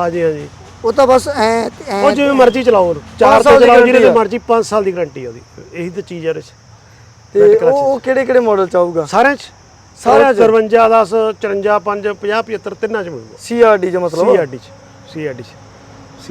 ਹਾਂਜੀ ਹਾਂਜੀ। ਉਹ ਤਾਂ ਬਸ ਐ ਐ ਉਹ ਜਿਵੇਂ ਮਰਜ਼ੀ ਚਲਾਓ ਉਹਨੂੰ। ਚਾਰ ਸਾਲ ਤੋਂ ਦੀ ਚਲਾਓ ਆ। ਮਰਜ਼ੀ 5 ਸਾਲ ਦੀ ਗਾਰੰਟੀ ਆ ਉਹਦੀ। ਇਹੀ ਤਾਂ ਚੀਜ਼ ਆ ਇਹਦੇ 'ਚ। ਤੇ ਉਹ ਕਿਹੜੇ ਕਿਹੜੇ ਮਾਡਲ ਚਾਹੂਗਾ ਸਾਰਿਆਂ 'ਚ। ਸਾਰਿਆਂ 'ਚ? 53 10 54 5 50 75 ਤਿੰਨਾਂ 'ਚ ਮਿਲੂਗਾ। ਸੀਆਰਡੀ ਚ ਮਤਲਬ? ਸੀਆਰਡੀ 'ਚ। ਸੀਆਰਡੀ 'ਚ।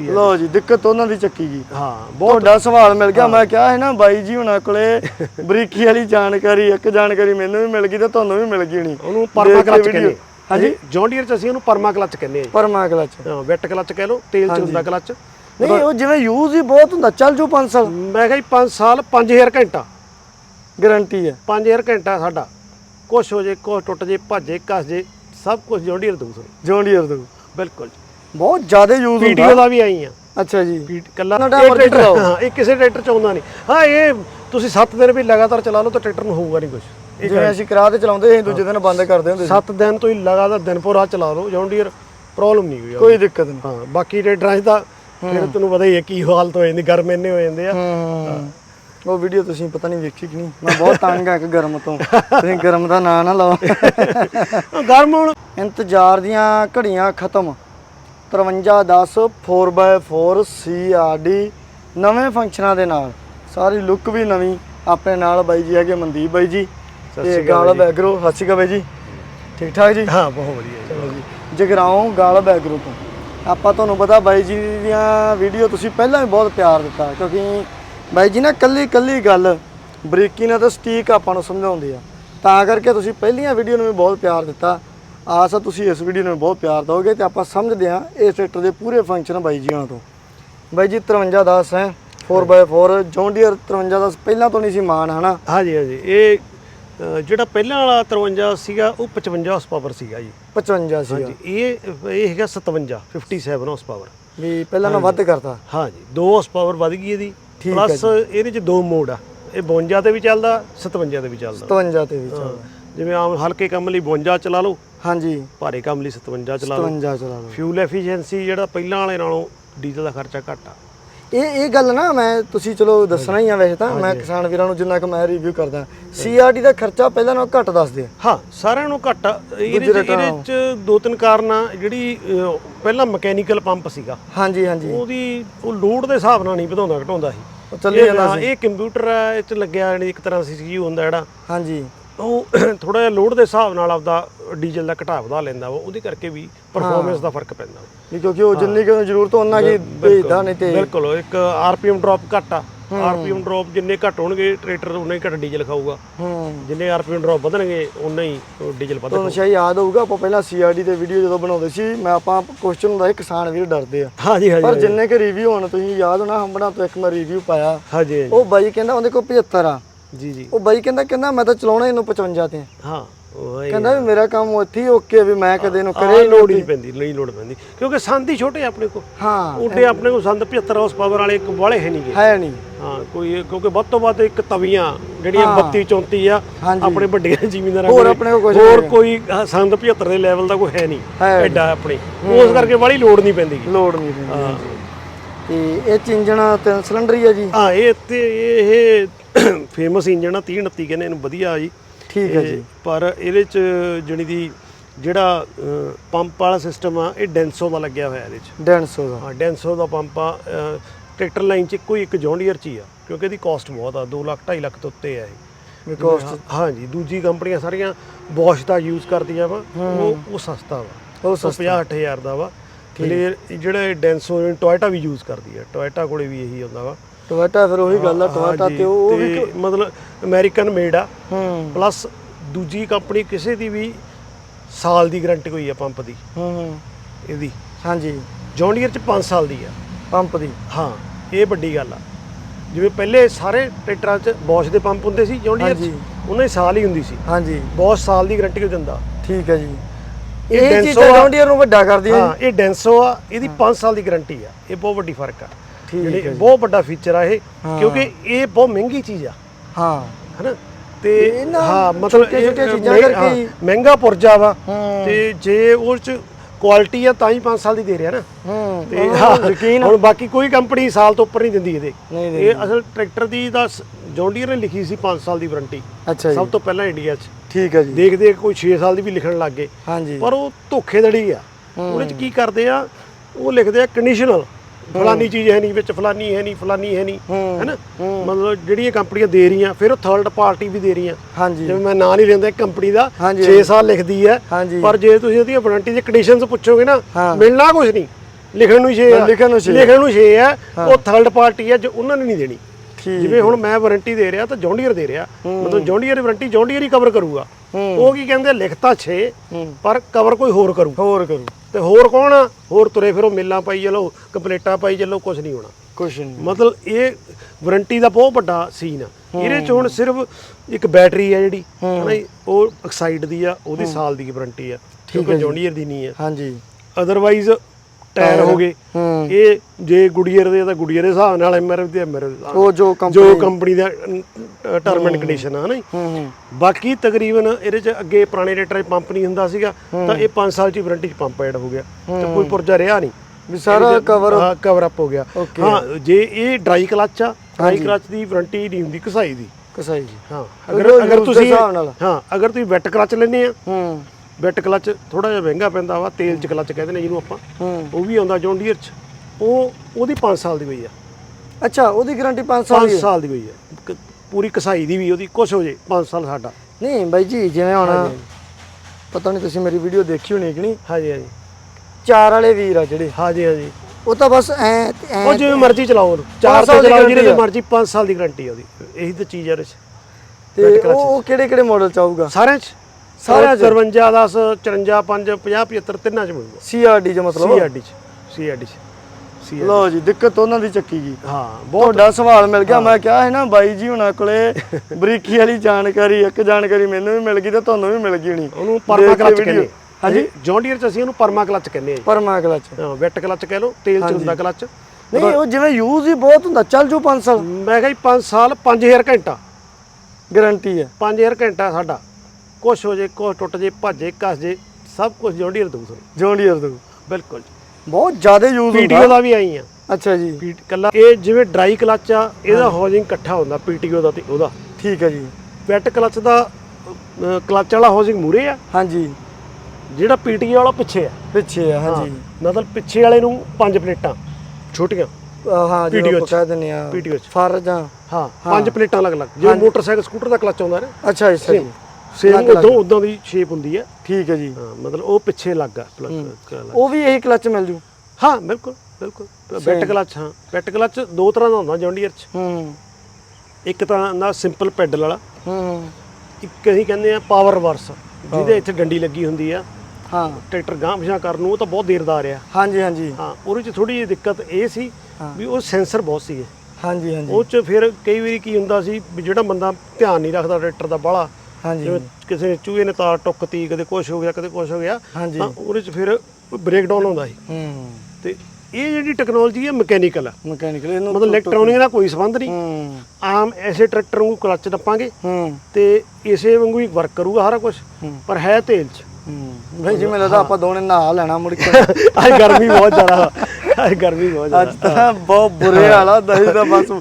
ਲਓ ਜੀ ਦਿੱਕਤ ਉਹਨਾਂ ਦੀ ਚੱਕੀ ਗਈ ਹਾਂ ਬਹੁਤ ਤੁਹਾਡਾ ਸਵਾਲ ਮਿਲ ਗਿਆ। ਮੈਂ ਕਿਹਾ ਹੈ ਨਾ ਬਾਈ ਜੀ ਹੁਣਾਂ ਕੋਲੇ ਬਰੀਕੀ ਵਾਲੀ ਜਾਣਕਾਰੀ ਇੱਕ ਜਾਣਕਾਰੀ ਮੈਨੂੰ ਵੀ ਮਿਲ ਗਈ ਤੇ ਤੁਹਾਨੂੰ ਵੀ ਮਿਲ ਗਈ ਨਹੀਂ ਉਹਨੂੰ ਪਰਮਾ ਦੇਖ ਕੇ ਕਲਚ video- ਕਹਿੰਦੇ। ਹਾਂਜੀ? ਜੌਂਡੀਅਰ 'ਚ ਅਸੀਂ ਉਹਨੂੰ ਪਰਮਾ ਕਲਚ ਕਹਿੰਦੇ ਆ ਜੀ। ਪਰਮਾ ਕਲਚ। ਹਾਂ ਵੈਟ ਕਲਚ ਕਹਿ ਲਓ ਤੇਲ 'ਚ ਹੁੰਦਾ ਕਲਚ। ਨਹੀਂ ਉਹ ਜਿਵੇਂ ਯੂਜ਼ ਹੀ ਬਹੁਤ ਹੁੰਦਾ ਚੱਲ ਜੂ 5 ਸਾਲ। ਮੈਂ ਕਿਹਾ ਜੀ 5 ਸਾਲ 5000 ਘੰਟਾ। ਗਾਰੰਟੀ ਹੈ। 5000 ਘੰਟਾ ਸਾਡਾ। ਕੁਛ ਹੋ ਜੇ ਕੁਛ ਟੁੱਟ ਜੇ ਭੱਜੇ ਘਸ ਜੇ ਸਭ ਕੁਝ ਜੌਂਡੀਅਰ ਦਊ ਸਾਨੂੰ ਜੌਂਡੀਅਰ ਤੋਂ ਬਿਲਕੁਲ ਬਹੁਤ ਜ਼ਿਆਦਾ ਯੂਜ਼ ਹੁੰਦਾ। ਦਾ ਵੀ ਆਈ ਆ। ਅੱਛਾ ਜੀ। ਕੱਲਾ ਟਰੈਕਟਰ। ਹਾਂ ਇਹ ਕਿਸੇ ਟਰੈਕਟਰ ਚ ਆਉਂਦਾ ਨਹੀਂ। ਹਾਂ ਇਹ ਤੁਸੀਂ 7 ਦਿਨ ਵੀ ਲਗਾਤਾਰ ਚਲਾ ਲਓ ਤਾਂ ਟਰੈਕਟਰ ਨੂੰ ਹੋਊਗਾ ਨਹੀਂ ਕੁਝ ਜਿਵੇਂ ਅਸੀਂ ਕਰਾ ਤੇ ਚਲਾਉਂਦੇ ਸੀ ਦੂਜੇ ਦਿਨ ਬੰਦ ਕਰਦੇ ਹੁੰਦੇ ਸੀ। 7 ਦਿਨ ਤੋਂ ਹੀ ਲਗਾਤਾਰ ਦਿਨ ਪੂਰ ਚਲਾ ਲਓ ਜੌਂਡੀਅਰ ਪ੍ਰੋਬਲਮ ਨਹੀਂ ਹੋਈ। ਕੋਈ ਦਿੱਕਤ ਨਹੀਂ। ਹਾਂ ਬਾਕੀ 'ਚ ਤਾਂ ਫਿਰ ਤੈਨੂੰ ਪਤਾ ਹੀ ਹੈ ਕੀ ਹਾਲਤ ਹੋ ਜਾਂਦੀ ਗਰਮ ਇੰਨੇ ਹੋ ਜਾਂਦੇ ਆ। ਹੂੰ। ਉਹ ਵੀਡੀਓ ਤੁਸੀਂ ਪਤਾ ਨਹੀਂ ਵੇਖੀ ਕਿ ਨਹੀਂ। ਮੈਂ ਬਹੁਤ ਤੰਗ ਆ ਇੱਕ ਗਰਮ ਤੋਂ। ਤੁਸੀਂ ਗਰਮ ਦਾ ਨਾਂ ਨਾ ਲਾਓ। ਉਹ ਗਰਮ ਹੁਣ। ਇੰਤਜ਼ਾਰ ਦੀਆਂ ਘੜੀਆਂ ਖਤਮ। 5310 4x4 CRD ਨਵੇਂ ਫੰਕਸ਼ਨਾਂ ਦੇ ਨਾਲ। ਸਾਰੀ ਲੁੱਕ ਵੀ ਨਵੀਂ। ਆਪਣੇ ਨਾਲ ਬਾਈ ਜੀ ਹੈਗੇ ਮਨਦੀਪ ਬਾਈ ਜੀ। ਤੇ ਗਾਲ ਜੀ। ਬੈਗਰੋ ਸਤਿ ਸ਼੍ਰੀ ਅਕਾਲ ਬਾਈ ਜੀ। ਠੀਕ ਠਾਕ ਜੀ? ਹਾਂ ਬਹੁਤ ਵਧੀਆ ਜੀ। ਚਲੋ ਜੀ। ਜਗਰਾਉਂ ਗਾਲ ਬੈਗਰੋ ਤੋਂ ਆਪਾਂ ਤੁਹਾਨੂੰ ਪਤਾ ਬਾਈ ਜੀ ਦੀਆਂ ਵੀਡੀਓ ਤੁਸੀਂ ਪਹਿਲਾਂ ਵੀ ਬਹੁਤ ਪਿਆਰ ਦਿੱਤਾ ਕਿਉਂਕਿ ਬਾਈ ਜੀ ਨਾ ਕੱਲੀ ਕੱਲੀ ਗੱਲ ਬਰੀਕੀ ਨਾਲ ਤਾਂ ਸਟੀਕ ਆਪਾਂ ਨੂੰ ਸਮਝਾਉਂਦੇ ਆ। ਤਾਂ ਕਰਕੇ ਤੁਸੀਂ ਪਹਿਲੀਆਂ ਵੀਡੀਓ ਨੂੰ ਵੀ ਬਹੁਤ ਪਿਆਰ ਦਿੱਤਾ। ਆਸ ਆ ਤੁਸੀਂ ਇਸ ਵੀਡੀਓ ਨੂੰ ਵੀ ਬਹੁਤ ਪਿਆਰ ਦਿਓਗੇ ਤੇ ਆਪਾਂ ਸਮਝਦੇ ਆ ਇਸ ਟਰੈਕਟਰ ਦੇ ਪੂਰੇ ਫੰਕਸ਼ਨ ਬਾਈ ਜੀ ਉਹਨਾਂ ਤੋਂ। ਬਾਈ ਜੀ 5310 ਹੈ 4x4 ਜੌਂਡੀਅਰ 5310 ਪਹਿਲਾਂ ਤੋਂ ਨਹੀਂ ਸੀ ਮਾਨ ਹਨਾ? ਹਾਂਜੀ ਹਾਂਜੀ। ਇਹ ਅ, ਜਿਹੜਾ ਪਹਿਲਾਂ ਵਾਲਾ 53 ਸੀਗਾ ਉਹ 55 ਹਾਰਸ ਪਾਵਰ ਸੀਗਾ ਜੀ। 55 ਸੀ ਹਾਂਜੀ ਇਹ ਇਹ ਹੈਗਾ 57 57 ਹਾਰਸ ਪਾਵਰ ਵੀ ਪਹਿਲਾਂ ਨਾਲ ਵੱਧ ਕਰਤਾ। ਹਾਂਜੀ 2 ਹਾਰਸ ਪਾਵਰ ਵੱਧ ਗਈ ਇਹਦੀ। ਠੀਕ ਹੈ ਪਲੱਸ ਇਹਦੇ ਚ ਦੋ ਮੋਡ ਆ। ਇਹ 52 ਤੇ ਵੀ ਚੱਲਦਾ 57 ਤੇ ਵੀ ਚੱਲਦਾ। 57 ਤੇ ਵੀ ਚੱਲ ਜਿਵੇਂ ਆਮ ਹਲਕੇ ਕੰਮ ਲਈ 52 ਚਲਾ ਲਓ ਹਾਂਜੀ। ਭਾਰੇ ਕੰਮ ਲਈ 57 ਚਲਾ ਲਓ। 57 ਚਲਾ ਲਓ। ਫਿਊਲ ਐਫੀਸ਼ੀਐਂਸੀ ਜਿਹੜਾ ਪਹਿਲਾਂ ਵਾਲੇ ਨਾਲੋਂ ਡੀਜ਼ਲ ਦਾ ਖਰਚਾ ਘੱਟ ਆ। ਇਹ ਇਹ ਗੱਲ ਨਾ ਮੈਂ ਤੁਸੀਂ ਚਲੋ ਦੱਸਣਾ ਹੀ ਆ ਵੈਸੇ ਤਾਂ ਮੈਂ ਕਿਸਾਨ ਵੀਰਾਂ ਨੂੰ ਜਿੰਨਾ ਕੁ ਮੈਂ ਰਿਵਿਊ ਕਰਦਾ ਸੀਆਰਡੀ ਦਾ ਖਰਚਾ ਪਹਿਲਾਂ ਨਾਲੋਂ ਘੱਟ ਦੱਸਦੇ ਆ। ਹਾਂ ਸਾਰਿਆਂ ਨੂੰ ਘੱਟ। ਇਹਦੇ ਚ ਇਹਦੇ ਚ ਦੋ ਤਿੰਨ ਕਾਰਨ ਆ ਜਿਹੜੀ ਪਹਿਲਾਂ ਮਕੈਨੀਕਲ ਪੰਪ ਸੀਗਾ। ਹਾਂਜੀ ਹਾਂਜੀ। ਉਹਦੀ ਉਹ ਲੋਡ ਦੇ ਹਿਸਾਬ ਨਾਲ ਨਹੀਂ ਵਧਾਉਂਦਾ ਘਟਾਉਂਦਾ ਸੀ। ਚੱਲੀ ਜਾਂਦਾ ਹਾਂ, ਇਹ ਕੰਪਿਊਟਰ ਆ ਇਹ ਚ ਲੱਗਿਆ ਇੱਕ ਤਰ੍ਹਾਂ ਸੀਸੀਯੂ ਹੁੰਦਾ ਜਿਹੜਾ। ਹਾਂਜੀ। ਉਹ ਥੋੜਾ ਜਿਹਾ ਲੋਡ ਦੇ ਹਿਸਾਬ ਨਾਲ ਆਪਦਾ ਡੀਜ਼ਲ ਦਾ ਘਟਾ ਵਧਾ ਲੈਂਦਾ ਵਾ ਉਹਦੇ ਕਰਕੇ ਵੀ ਪਰਫਾਰਮੈਂਸ ਦਾ ਫ਼ਰਕ ਪੈਂਦਾ। ਵੀ ਕਿਉਂਕਿ ਉਹ ਜਿੰਨੀ ਕੁ ਜ਼ਰੂਰਤ ਉਹਨਾਂ ਕੀ ਭੇਜਦਾ ਨਹੀਂ ਤੇ ਬਿਲਕੁਲ ਇੱਕ ਆਰਪੀਐਮ ਡ੍ਰੌਪ ਘੱਟ ਆ। ਆਰਪੀਐਮ ਡ੍ਰੌਪ ਜਿੰਨੇ ਘੱਟ ਹੋਣਗੇ ਟਰੈਕਟਰ ਉਨਾ ਹੀ ਘੱਟ ਡੀਜ਼ਲ ਖਾਊਗਾ। ਹੂੰ। ਜਿੰਨੇ ਆਰਪੀਐਮ ਡ੍ਰੌਪ ਵਧਣਗੇ ਉਨਾ ਹੀ ਡੀਜ਼ਲ ਵਧੇਗਾ। ਤੁਹਾਨੂੰ ਸ਼ਾਇਦ ਯਾਦ ਹੋਊਗਾ ਆਪਾਂ ਪਹਿਲਾਂ ਸੀਆਰਡੀ ਤੇ ਵੀਡੀਓ ਜਦੋਂ ਬਣਾਉਂਦੇ ਸੀ ਮੈਂ ਆਪਾਂ ਕੁਐਸਚਨ ਹੁੰਦਾ ਸੀ ਕਿਸਾਨ ਵੀਰ ਡਰਦੇ ਆ। ਹਾਂਜੀ ਹਾਂਜੀ ਪਰ ਜਿੰਨੇ ਕਿ ਰਿਵਿਊ ਹੁਣ ਤੁਸੀਂ ਯਾਦ ਹੋਣਾ ਹੰਬਣਾ ਤੋਂ ਇੱਕ ਮੈਂ ਰਿਵਿਊ ਪਾਇਆ। ਹਾਂਜੀ ਉਹ ਬਾਈ ਕਹਿੰਦਾ ਉਹਦੇ ਕੋਲ 75 ਆ। ਜੀ ਜੀ। ਉਹ ਬਾਈ ਕਹਿੰਦਾ ਕਹਿੰਦਾ ਮੈਂ ਤਾਂ ਚਲਾਉਣਾ ਇਹਨੂੰ 55 ਤੇ। ਹਾਂ ਕਹਿੰਦਾ ਵੀ ਮੇਰਾ ਕੰਮ ਉੱਥੇ ਹੀ ਓਕੇ ਵੀ ਮੈਂ ਕਦੇ ਇਹਨੂੰ ਕਰੇ ਲੋਡ ਨਹੀਂ ਪੈਂਦੀ ਨਹੀਂ ਲੋਡ ਪੈਂਦੀ। ਕਿਉਂਕਿ ਸੰਦ ਹੀ ਛੋਟੇ ਆਪਣੇ ਕੋਲ। ਹਾਂ। ਉੱਡੇ ਆਪਣੇ ਕੋਲ ਸੰਦ 75 ਹਾਰਸ ਪਾਵਰ ਵਾਲੇ ਇੱਕ ਵਾਲੇ ਹੈ ਨਹੀਂਗੇ ਹੈ ਨਹੀਂ। ਹਾਂ ਕੋਈ ਕਿਉਂਕਿ ਵੱਧ ਤੋਂ ਵੱਧ ਇੱਕ ਤਵੀਆਂ ਜਿਹੜੀਆਂ 32 34 ਆ। ਆਪਣੇ ਵੱਡੇ ਜ਼ਿਮੀਂਦਾਰਾਂ ਹੋਰ। ਆਪਣੇ ਕੋਲ ਹੋਰ ਕੋਈ ਸੰਦ 75 ਦੇ ਲੈਵਲ ਦਾ ਕੋਈ ਹੈ ਨਹੀਂ ਐਡਾ ਆਪਣੇ। ਉਸ ਕਰਕੇ ਵਾਲੀ ਲੋਡ ਨਹੀਂ ਪੈਂਦੀ। ਲੋਡ ਨਹੀਂ ਪੈਂਦੀ। ਹਾਂ। ਤੇ ਇਹ ਇੰਜਣ ਤਿੰਨ ਸਿਲੰਡਰ ਹੀ ਆ ਜੀ। ਹਾਂ ਇਹ ਤੇ ਇਹ ਫੇਮਸ ਇੰਜਨ ਆ 30 29 ਕਹਿੰਦੇ ਇਹਨੂੰ ਵਧੀਆ ਜੀ। ਠੀਕ ਹੈ ਜੀ। ਪਰ ਇਹਦੇ ਚ ਜਣੀ ਦੀ ਜਿਹੜਾ ਪੰਪ ਵਾਲਾ ਸਿਸਟਮ ਆ ਇਹ ਡੈਂਸੋ ਦਾ ਲੱਗਿਆ ਹੋਇਆ ਇਹਦੇ ਚ। ਡੈਂਸੋ ਦਾ। ਹਾਂ ਡੈਂਸੋ ਦਾ ਪੰਪ ਆ ਟਰੈਕਟਰ ਲਾਈਨ ਚ ਹੀ ਇੱਕ ਜੌਂਡੀਅਰ ਚ ਹੀ ਆ ਕਿਉਂਕਿ ਇਹਦੀ ਕਾਸਟ ਬਹੁਤ ਆ 2 ਲੱਖ 2.5 ਲੱਖ ਤੋਂ ਉੱਤੇ ਆ ਇਹ। ਬਿਕੋਜ਼ ਹਾਂ ਜੀ ਦੂਜੀ ਕੰਪਨੀਆਂ ਸਾਰੀਆਂ ਬੋਸ਼ ਦਾ ਯੂਜ਼ ਕਰਦੀਆਂ ਵਾ ਉਹ ਉਹ ਸਸਤਾ ਵਾ। ਉਹ ਉਹ 50000 ਦਾ ਵਾ। ਫਿਰ ਜਿਹੜਾ ਇਹ ਡੈਂਸੋ ਟੋਇਟਾ ਵੀ ਯੂਜ਼ ਕਰਦੀ ਹੈ ਟੋਇਟਾ ਕੋਲੇ ਵੀ ਇਹੀ ਹੁੰਦਾ ਵਾ। ਟੋਇਟਾ ਫਿਰ ਉਹੀ ਗੱਲ ਆ ਟੋਇਟਾ ਤੇ ਉਹ ਵੀ ਮਤਲਬ ਅਮਰੀਕਨ ਮੇਡ ਆ। ਹੂੰ। ਪਲੱਸ ਦੂਜੀ ਕੰਪਨੀ ਕਿਸੇ ਦੀ ਵੀ ਸਾਲ ਦੀ ਗਾਰੰਟੀ ਕੋਈ ਆ ਪੰਪ ਦੀ। ਹੂੰ ਹੂੰ। ਇਹਦੀ। ਹਾਂਜੀ। ਜੌਂਡੀਅਰ ਚ 5 ਸਾਲ ਦੀ ਆ। ਪੰਪ ਦੀ। ਹਾਂ ਇਹ ਵੱਡੀ ਗੱਲ ਆ। ਜਿਵੇਂ ਪਹਿਲੇ ਸਾਰੇ ਟਰੈਕਟਰਾਂ ਚ ਬੋਸ਼ ਦੇ ਪੰਪ ਹੁੰਦੇ ਸੀ ਜੌਂਡੀਅਰ ਚ। ਉਹਨਾਂ ਦੀ ਸਾਲ ਹੀ ਹੁੰਦੀ ਸੀ। ਹਾਂਜੀ। ਬੋਸ਼ ਸਾਲ ਦੀ ਗਾਰੰਟੀ ਕਿਉਂ ਦਿੰਦਾ? ਠੀਕ ਹੈ ਜੀ। ਇਹ ਚੀਜ਼ਾਂ। ਜੌਂਡੀਅਰ ਨੂੰ ਵੱਡਾ ਕਰਦੀ ਹੈ ਹਾਂ ਇਹ ਡੈਂਸੋ ਆ ਇਹਦੀ 5 ਸਾਲ ਦੀ ਗਾਰੰਟੀ ਆ। ਇਹ ਬਹੁਤ ਵੱਡੀ ਫ਼ਰਕ ਆ। ਜਿਹੜੀ। ਬਹੁਤ ਵੱਡਾ ਫੀਚਰ ਆ ਇਹ। ਕਿਉਂਕਿ ਇਹ ਬਹੁਤ ਮਹਿੰਗੀ ਚੀਜ਼ ਆ। ਹਾਂ। ਹੈਨਾ? ਤੇ ਹਾਂ ਮਤਲਬ ਇਹ ਚੀਜ਼ਾਂ ਕਰਕੇ ਮਹਿੰਗਾ ਪੁਰਜਾ ਵਾ। ਤੇ ਜੇ ਉਹ ਚ ਕੁਆਲਿਟੀ ਆ ਤਾਂ ਹੀ 5 ਸਾਲ ਦੀ ਦੇ ਰਿਹਾ ਨਾ। ਹੂੰ ਤੇ ਯਕੀਨ ਹੁਣ ਬਾਕੀ ਕੋਈ ਕੰਪਨੀ ਸਾਲ ਤੋਂ ਉੱਪਰ ਨਹੀਂ ਦਿੰਦੀ ਇਹਦੇ। ਇਹ ਅਸਲ ਟਰੈਕਟਰ ਦੀ ਦਾ ਜੌਂਡੀਅਰ ਨੇ ਲਿਖੀ ਸੀ 5 ਸਾਲ ਦੀ ਵਾਰੰਟੀ ਅੱਛਾ ਜੀ। ਸਭ ਤੋਂ ਪਹਿਲਾਂ ਇੰਡੀਆ 'ਚ। ਠੀਕ ਹੈ ਜੀ। ਦੇਖਦੇ ਕੋਈ 6 ਸਾਲ ਦੀ ਵੀ ਲਿਖਣ ਲੱਗ ਗਏ। ਹਾਂਜੀ। ਪਰ ਉਹ ਧੋਖੇਧੜੀ ਆ। ਉਹਦੇ ਚ ਕੀ ਕਰਦੇ ਆ ਉਹ ਲਿਖਦੇ ਆ ਕੰਡੀਸ਼ਨਲ ਫਲਾਨੀ ਚੀਜ਼ ਹੈ ਨਹੀਂ ਵਿੱਚ ਫਲਾਨੀ ਹੈ ਨਹੀਂ ਫਲਾਨੀ ਹੈ ਨਹੀਂ ਹੂੰ, ਹੈਨਾ? ਮਤਲਬ ਜਿਹੜੀਆਂ ਕੰਪਨੀਆਂ ਦੇ ਰਹੀਆਂ ਫਿਰ ਉਹ ਥਰਡ ਪਾਰਟੀ ਵੀ ਦੇ ਰਹੀਆਂ। ਹਾਂਜੀ। ਜਿਵੇਂ ਮੈਂ ਨਾਂ ਨਹੀਂ ਲੈਂਦਾ ਕੰਪਨੀ ਦਾ ਹਾਂਜੀ, 6 ਸਾਲ ਲਿਖਦੀ ਹੈ। ਪਰ ਜੇ ਤੁਸੀਂ ਉਹਦੀਆਂ ਵਾਰੰਟੀ ਦੇ ਕੰਡੀਸ਼ਨਸ ਪੁੱਛੋਗੇ ਨਾ। ਮਿਲਣਾ ਕੁਝ ਨਹੀਂ। ਲਿਖਣ ਨੂੰ 6 ਆ। ਲਿਖਣ ਨੂੰ ਛੇ ਆ। ਲਿਖਣ ਨੂੰ 6 ਹੈ। ਉਹ ਥਰਡ ਪਾਰਟੀ ਹੈ ਜੋ ਉਹਨਾਂ ਨੇ ਨਹੀਂ ਦੇਣੀ। ਜਿਵੇਂ ਹੁਣ ਮੈਂ ਵਾਰੰਟੀ ਦੇ ਰਿਹਾ ਤਾਂ ਜੌਂਡੀਅਰ ਦੇ ਰਿਹਾ। ਮਤਲਬ ਜੌਂਡੀਅਰ ਦੀ ਵਾਰੰਟੀ ਜੌਂਡੀਅਰ ਹੀ ਕਵਰ ਕਰੂਗਾ। ਉਹ ਕੀ ਕਹਿੰਦੇ ਲਿਖਤਾ 6 ਹੂੰ। ਪਰ ਕਵਰ ਕੋਈ ਹੋਰ ਕਰੂ। ਹੋਰ ਕਰੂ। ਤੇ ਹੋਰ ਕੌਣ ਆ? ਹੋਰ ਤੁਰੇ ਫਿਰੋ ਮਿਲਾਂ ਪਾਈ ਚਲੋ ਕੰਪਲੀਟਾਂ ਪਾਈ ਚਲੋ ਕੁਝ ਨਹੀਂ ਹੋਣਾ। ਕੁਛ ਨਹੀਂ ਮਤਲਬ ਇਹ ਵਾਰੰਟੀ ਦਾ ਬਹੁਤ ਵੱਡਾ ਸੀਨ ਆ। ਇਹਦੇ ਚ ਹੁਣ ਸਿਰਫ ਇੱਕ ਬੈਟਰੀ ਆ ਜਿਹੜੀ ਹਨਾ ਉਹ ਐਕਸਾਈਡ ਦੀ ਆ ਉਹਦੀ ਸਾਲ ਦੀ ਵਾਰੰਟੀ ਆ। ਕਿਉਂਕਿ ਜੌਂਡੀਅਰ ਦੀ ਨਹੀਂ ਆ। ਹਾਂਜੀ। ਅਦਰਵਾਈਜ਼ ਟਾਇਰ ਹੋ ਗਏ। ਇਹ ਜੇ ਗੁਡੀਅਰ ਦੇ ਤਾਂ ਗੁਡੀਅਰ ਦੇ ਹਿਸਾਬ ਨਾਲ ਐਮਆਰਐਫ ਦੇ ਐਮਆਰਐਫ ਦੇ। ਉਹ ਜੋ ਕੰਪਨੀ ਜੋ ਕੰਪਨੀ ਦਾ ਟਰਮ ਐਂਡ ਕੰਡੀਸ਼ਨ ਆ ਨਾ ਜੀ। ਹੂੰ ਹੂੰ। ਬਾਕੀ ਤਕਰੀਬਨ ਇਹਦੇ ਚ ਅੱਗੇ ਪੁਰਾਣੇ ਰੇਟਰ ਪੰਪ ਨਹੀਂ ਹੁੰਦਾ ਸੀਗਾ ਤਾਂ ਇਹ 5 ਸਾਲ ਹੀ ਵਾਰੰਟੀ ਚ ਪੰਪ ਐਡ ਹੋ ਗਿਆ। ਤੇ ਕੋਈ ਪੁਰਜਾ ਰਿਹਾ ਨਹੀਂ। ਵੀ ਸਾਰਾ ਕਵਰ ਹਾਂ ਕਵਰ ਅਪ ਹੋ ਗਿਆ. ਹਾਂ ਜੇ ਇਹ ਡਰਾਈ ਕਲਚ ਆ ਡਰਾਈ ਕਲਚ ਦੀ ਵਾਰੰਟੀ ਨਹੀਂ ਹੁੰਦੀ ਘਸਾਈ ਦੀ। ਕਸਾਈ ਜੀ ਹਾਂ ਅਗਰ ਅਗਰ ਦੇ ਤੁਸੀਂ। ਹਾਂ ਅਗਰ ਤੁਸੀਂ ਵੈਟ ਕਲਚ ਲੈਨੇ ਆ ਹੂੰ। ਵੈਟ ਕਲਚ ਥੋੜਾ ਜਿਹਾ ਮਹਿੰਗਾ ਪੈਂਦਾ ਵਾ ਤੇਲ ਚ ਕਲਚ ਕਹਿੰਦੇ ਨੇ ਜਿਹਨੂੰ ਆਪਾਂ। ਹੂੰ। ਉਹ ਵੀ ਆਉਂਦਾ ਜੌਨ ਡੀਅਰ ਚ। ਉਹ ਉਹਦੀ 5 ਸਾਲ ਦੀ ਹੋਈ ਆ। ਅੱਛਾ ਉਹਦੀ ਗਾਰੰਟੀ 5 ਸਾਲ 5 ਦੀ ਹੈ ਸਾਲ ਦੀ ਹੋਈ ਆ। ਕ- ਪੂਰੀ ਕਸਾਈ ਦੀ ਵੀ ਉਹਦੀ ਕੁਛ ਹੋ ਜੇ 5 ਸਾਲ ਸਾਡਾ। ਨਹੀਂ ਬਾਈ ਜੀ ਜਿਵੇਂ ਹੁਣ ਪਤਾ ਨਹੀਂ ਤੁਸੀਂ ਮੇਰੀ ਵੀਡੀਓ ਦੇਖੀ ਹੋਣੀ ਕਿ ਨਹੀਂ? ਹਾਂਜੀ ਹਾਂਜੀ। ਚਾਰ ਵਾਲੇ ਵੀਰ ਆ ਜਿਹੜੇ। ਹਾਂਜੀ ਹਾਂਜੀ। ਉਹ ਤਾਂ ਬਸ ਐ ਐ ਉਹ ਜਿਵੇਂ ਮਰਜ਼ੀ ਚਲਾਓ ਉਹਨੂੰ। ਚਾਰ ਸਾਲ ਤੋਂ ਦੀ ਚਲਾਓ guarantee ਆ। ਮਰਜ਼ੀ 5 ਸਾਲ ਦੀ ਗਾਰੰਟੀ ਆ ਉਹਦੀ। ਇਹੀ ਤਾਂ ਚੀਜ਼ ਆ ਇਹਦੇ ਚ। ਤੇ ਉਹ ਉਹ ਕਿਹੜੇ ਕਿਹੜੇ ਮਾਡਲ ਚਾਹੂਗਾ ਸਾਰਿਆਂ ਚ। ਸਾਰਿਆਂ 'ਚ? 53 10 54 5 50 75 ਤਿੰਨਾਂ ਚ ਮਿਲੂਗਾ। ਸੀਆਰਡੀ ਚ ਮਤਲਬ? ਸੀਆਰਡੀ ਚ ਸੀਆਰਡੀ ਚ ਲਓ ਜੀ ਦਿੱਕਤ ਉਹਨਾਂ ਦੀ ਚੱਕੀ ਗਈ। ਹਾਂ ਬਹੁਤ ਤੁਹਾਡਾ ਸਵਾਲ ਮਿਲ ਗਿਆ। ਮੈਂ ਕਿਹਾ ਹੈ ਨਾ ਬਾਈ ਜੀ ਹੁਣਾਂ ਕੋਲੇ ਬਰੀਕੀ ਵਾਲੀ ਜਾਣਕਾਰੀ ਇੱਕ ਜਾਣਕਾਰੀ ਮੈਨੂੰ ਵੀ ਮਿਲ ਗਈ ਤੇ ਤੁਹਾਨੂੰ ਵੀ ਮਿਲ ਗਈ ਹੋਣੀ। ਉਹਨੂੰ ਪਰਮਾ ਕਲਚ। ਕਹਿੰਦੇ ਹਾਂਜੀ? ਜੌਨ ਡੀਅਰ ਚ ਅਸੀਂ ਉਹਨੂੰ ਪਰਮਾ ਕਲਚ ਕਹਿੰਦੇ ਆ। ਪਰਮਾ ਕਲਚ। ਹਾਂ ਵੈਟ ਕਲਚ ਕਹਿ ਲਓ ਤੇਲ ਚ ਹੁੰਦਾ ਕਲਚ। ਨਹੀਂ ਉਹ ਜਿਵੇਂ ਯੂਜ਼ ਹੀ ਬਹੁਤ ਹੁੰਦਾ। ਚੱਲ ਜੂ 5 ਸਾਲ। ਮੈਂ ਕਿਹਾ ਜੀ 5 ਸਾਲ 5000 ਘੰਟਾ। ਗਾਰੰਟੀ ਹੈ। 5000 ਘੰਟਾ ਸਾਡਾ। ਕੁਛ ਹੋ ਜੇ ਕੁਛ ਟੁੱਟ ਜੇ ਭੱਜੇ ਘਸ ਜੇ ਸਭ ਕੁਝ ਜੌਨ ਡੀਅਰ ਦਊ ਤੁਹਾਨੂੰ ਜੌਂਡੀਅਰ ਤੋਂ ਬਿਲਕੁਲ ਬਹੁਤ ਜ਼ਿਆਦਾ ਯੂਜ਼ ਪੀਟੀਓ ਦਾ ਵੀ ਆਈ ਆ। ਅੱਛਾ ਜੀ। ਪੀਟ ਕੱਲਾ ਇਹ ਜਿਵੇਂ ਡਰਾਈ ਕਲਚ ਆ ਇਹਦਾ ਹੌਜਿੰਗ ਇਕੱਠਾ ਹੁੰਦਾ ਪੀਟੀਓ ਦਾ ਤੇ ਉਹਦਾ। ਠੀਕ ਹੈ ਜੀ। ਵੈਟ ਕਲਚ ਦਾ ਕਲਚ ਵਾਲਾ ਹੌਜਿੰਗ ਮੂਰੇ ਆ। ਹਾਂਜੀ। ਜਿਹੜਾ ਪੀਟੀਓ ਵਾਲਾ ਪਿੱਛੇ ਆ। ਪਿੱਛੇ ਆ ਹਾਂਜੀ। ਮਤਲਬ ਪਿੱਛੇ ਵਾਲੇ ਨੂੰ ਪੰਜ ਪਲੇਟਾਂ ਛੋਟੀਆਂ। ਅਹ ਹਾਂ PTO ਚ। ਕਹਿ ਦਿੰਦੇ ਆ PTO ਚ। ਫਰ ਜਾਂ ਹਾਂ ਪੰਜ ਪਲੇਟਾਂ ਅਲੱਗ ਅਲੱਗ ਜਿਵੇਂ ਮੋਟਰਸਾਈਕਲ ਸਕੂਟਰ ਦਾ ਕਲਚ ਆਉਂਦਾ ਨਾ। ਅੱਛਾ ਜੀ ਸੇਮ ਉਦੋਂ ਉਦੋਂ ਦੀ ਸ਼ੇਪ ਹੁੰਦੀ ਹੈ। ਠੀਕ ਹੈ ਜੀ। ਹਾਂ ਮਤਲਬ ਉਹ ਪਿੱਛੇ ਲੱਗ ਆ ਪਲੱਗ ਉਹ ਵੀ ਇਹੀ ਕਲਚ ਮਿਲ ਜੂ? ਹਾਂ ਬਿਲਕੁਲ ਬਿਲਕੁਲ। ਬੈਟ ਕਲਚ ਹਾਂ। ਬੈਟ ਕਲਚ ਦੋ ਤਰ੍ਹਾਂ ਦਾ ਹੁੰਦਾ ਜੌਂਡੀਅਰ ਚ। ਹੂੰ। ਇੱਕ ਤਾਂ ਹੁੰਦਾ ਸਿੰਪਲ ਪੈਡਲ ਵਾਲਾ। ਹੂੰ। ਇੱਕ ਅਸੀਂ ਕਹਿੰਦੇ ਆ ਪਾਵਰ ਵਰਸ ਜਿਹਦੇ ਇੱਥੇ ਡੰਡੀ ਲੱਗੀ ਹੁੰਦੀ ਆ। ਹਾਂ। ਟਰੈਕਟਰ ਗਾਂਹ ਪਿਛਾਂ ਕਰਨ ਨੂੰ ਉਹ ਤਾਂ ਬਹੁਤ ਦੇਰ ਦਾ ਆ ਰਿਹਾ। ਹਾਂਜੀ ਹਾਂਜੀ। ਹਾਂ ਉਹਦੇ ਚ ਥੋੜੀ ਜਿਹੀ ਦਿੱਕਤ ਇਹ ਸੀ ਵੀ ਉਹ ਸੈਂਸਰ ਬਹੁਤ ਸੀਗੇ। ਹਾਂਜੀ ਹਾਂਜੀ। ਉਹ ਚ ਫਿਰ ਕਈ ਵਾਰੀ ਕੀ ਹੁੰਦਾ ਸੀ ਵੀ ਜਿਹੜਾ ਬੰਦਾ ਧਿਆਨ ਨਹੀਂ ਰੱਖਦਾ ਟਰੈਕਟਰ ਦਾ ਬਾਹਲਾ ਹਾਂਜੀ। ਜਿਵੇਂ ਕਿਸੇ ਨੇ ਚੂਹੇ ਨੇ ਤਾਰ ਟੁੱਕਤੀ ਕਦੇ ਕੁਝ ਹੋ ਗਿਆ ਕਦੇ ਕੁਝ ਹੋ ਗਿਆ ਹਾਂਜੀ। ਤਾਂ ਉਹਦੇ ਚ ਫਿਰ ਬ੍ਰੇਕ ਡਾਊਨ ਹੁੰਦਾ ਸੀ। ਹੂੰ। ਤੇ ਇਹ ਜਿਹੜੀ ਟੈਕਨੋਲੋਜੀ ਹੈ ਮਕੈਨੀਕਲ ਆ। ਮਕੈਨੀਕਲ ਇਹਨੂੰ ਮਤਲਬ ਇਲੈਕਟ੍ਰੋਨਿਕ ਦਾ ਕੋਈ ਸੰਬੰਧ ਨਹੀਂ। ਹੂੰ। ਆਮ ਐਸੇ ਟਰੈਕਟਰ ਨੂੰ ਕਲੱਚ ਦੱਪਾਂਗੇ। ਹੂੰ। ਤੇ ਇਸੇ ਵਾਂਗੂ ਹੀ ਵਰਕ ਕਰੂਗਾ ਸਾਰਾ ਕੁਝ ਪਰ ਹੈ ਤੇਲ ਚ। ਹੂੰ। ਭਾਈ ਜੀ ਮੈਨੂੰ ਲੱਗਦਾ ਆਪਾਂ ਦੋਨੇ ਨਹਾ ਲੈਣਾ ਮੁੜ ਕੇ। ਅੱਜ ਗਰਮੀ ਬਹੁਤ ਜ਼ਿਆਦਾ ਅੱਜ ਗਰਮੀ ਬਹੁਤ ਅੱਜ ਜ਼ਿਆਦਾ ਤਾਂ ਬਹੁਤ ਬੁਰੇ ਹਾਲ ਦਹੀਂ ਦਾ ਬਸ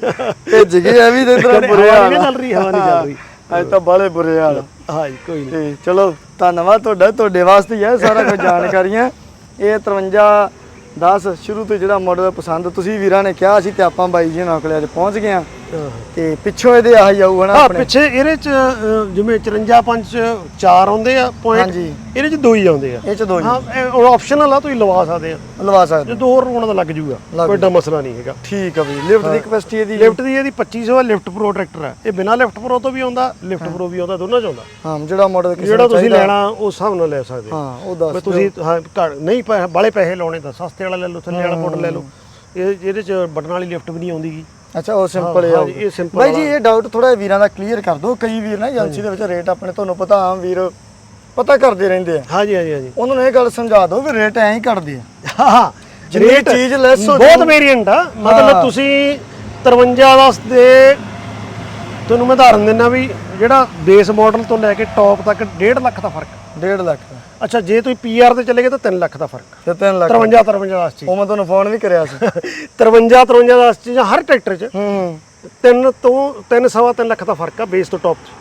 ਭਿੱਜ ਗਏ ਐ ਵੀ ਤੇ ਇਧਰ ਬੁਰੇ ਹਵਾ ਹਾਲ ਨਹੀਂ। ਚੱਲ ਰਹੀ ਹਵਾ ਨਹੀਂ ਚੱਲ ਰਹੀ। ਅੱਜ ਤਾਂ ਬਾਲੇ ਬੁਰੇ ਹਾਲ ਆ। ਹਾਂ ਜੀ ਕੋਈ ਨਹੀਂ। ਤੇ ਚਲੋ ਧੰਨਵਾਦ ਤੁਹਾਡਾ ਤੁਹਾਡੇ ਵਾਸਤੇ ਹੀ ਹੈ ਸਾਰਾ ਕੁਝ ਜਾਣਕਾਰੀਆਂ। ਇਹ 53 10 ਸ਼ੁਰੂ ਤੋਂ ਜਿਹੜਾ ਮਾਡਲ ਪਸੰਦ ਤੁਸੀਂ ਵੀਰਾਂ ਨੇ ਕਿਹਾ ਸੀ ਤੇ ਆਪਾਂ ਬਾਈ ਜੀ ਨਾਲ ਕੋਲੇ ਅੱਜ ਪਹੁੰਚ ਗਏ ਆ ਤੇ ਪਿੱਛੋਂ ਇਹਦੇ ਆਹ ਜਾਊ ਹਨਾ ਹਾਂ ਆਪਣੇ। ਪਿੱਛੇ ਇਹਦੇ ਚ ਅ, ਜਿਵੇਂ 54 ਪੰਜ ਚ ਚਾਰ ਆਉਂਦੇ ਆ ਪੁਆਇੰਟ ਹਾਂਜੀ। ਇਹਦੇ ਚ ਦੋ ਹੀ ਆਉਂਦੇ ਆ। ਇਹ ਚ ਦੋ ਜੀ ਹਾਂ ਇਹ ਆਪਸ਼ਨਲ ਆ ਤੁਸੀਂ ਲਵਾ ਸਕਦੇ ਆ। ਲਵਾ ਸਕਦੇ ਜੇ ਦੋ ਹੋਰ ਰੋਣਾ ਦਾ ਲੱਗ ਜੂਗਾ ਲੱਗ ਕੋਈ ਏਡਾ ਮਸਲਾ ਨਹੀਂ ਹੈਗਾ। ਠੀਕ ਆ ਬਈ ਲਿਫਟ ਦੀ ਕਪੈਸਿਟੀ ਇਹਦੀ ਲਿਫਟ ਦੀ ਇਹਦੀ 2500 ਹੈ ਲਿਫਟ ਪ੍ਰੋ ਟਰੈਕਟਰ ਹੈ ਇਹ ਬਿਨਾ ਲਿਫਟ ਪ੍ਰੋ ਤੋਂ ਵੀ ਆਉਂਦਾ ਲਿਫਟ ਪ੍ਰੋ ਵੀ ਆਉਂਦਾ ਦੋਨਾਂ ਚ ਆਉਂਦਾ। ਹਾਂ ਜਿਹੜਾ ਮਾਡਲ ਕਿਸੇ ਜਿਹੜਾ ਨੂੰ ਤੁਸੀਂ ਚਾਹੀਦਾ, ਲੈਣਾ ਉਸ ਹਿਸਾਬ ਨਾਲ ਲੈ ਸਕਦੇ ਹੋ ਹਾਂ ਉਹ ਦੱਸ ਵੀ ਤੁਸੀਂ ਹਾਂ ਘੱਟ- ਨਹੀਂ ਬਾਹਲੇ ਪੈਸੇ ਲਾਉਣੇ ਤਾਂ ਸਸਤੇ ਵਾਲਾ ਲੈ ਲਓ ਥੱਲੇ ਵਾਲਾ ਮਾਡਲ ਲੈ ਲਓ। ਇਹ ਇਹਦੇ ਚ ਬਟਨ ਵਾਲੀ ਲਿਫਟ ਵੀ ਨਹੀਂ ਆਉਂਦੀ ਗੀ। ਅੱਛਾ ਉਹ ਸਿੰਪਲ ਹਾਂ, ਹਾਂਜੀ, ਇਹ simple ਬਾਈ ਜੀ ਇਹ ਡਾਊਟ ਥੋੜਾ ਵੀਰਾਂ ਦਾ ਕਲੀਅਰ ਕਰ ਦਿਓ। ਕਈ ਵੀਰ ਨਾ ਏਜੰਸੀ ਦੇ ਵਿੱਚ ਰੇਟ ਆਪਣੇ ਤੁਹਾਨੂੰ ਪਤਾ ਆਮ ਵੀਰ ਪਤਾ ਕਰਦੇ ਰਹਿੰਦੇ ਆ। ਹਾਂਜੀ ਹਾਂਜੀ ਹਾਂਜੀ ਉਹਨਾਂ ਨੂੰ ਇਹ ਗੱਲ ਸਮਝਾ ਦਿਓ ਵੀ ਰੇਟ ਐਂ ਹੀ ਘਟਦੇ ਆ। ਹਾਂ ਜਿੰਨੀ ਰੇਟ ਚੀਜ਼ less ਹੋ ਬਹੁਤ ਜਾਊ। ਵੇਰੀਐਂਟ ਆ। ਮਤਲਬ ਤੁਸੀਂ 53 ਵਾਸਤੇ ਤੁਹਾਨੂੰ ਮੈਂ ਉਦਾਹਰਨ ਦਿੰਦਾ ਵੀ ਜਿਹੜਾ ਬੇਸ ਮਾਡਲ ਤੋਂ ਲੈ ਕੇ ਟੌਪ ਤੱਕ 1.5 ਲੱਖ ਦਾ ਫ਼ਰਕ 1.5 ਲੱਖ ਦਾ। ਅੱਛਾ ਜੇ ਤੁਸੀਂ ਪੀਆਰ ਤੇ ਚਲੇ ਗਏ ਤਾਂ 3 ਲੱਖ ਦਾ ਫ਼ਰਕ। ਤੇ 3 ਲੱਖ 53 53 ਦਾ ਸੀ ਉਹ ਮੈਂ ਤੁਹਾਨੂੰ ਫੋਨ ਵੀ ਕਰਿਆ ਸੀ। 53 53 ਦਾ ਸੀ ਜਾਂ ਹਰ ਟਰੈਕਟਰ 'ਚ ਹੂੰ ਤਿੰਨ ਤੋਂ ਤਿੰਨ ਸਵਾ ਤਿੰਨ ਲੱਖ ਦਾ ਫ਼ਰਕ ਆ ਬੇਸ ਤੋਂ ਟੌਪ 'ਚ।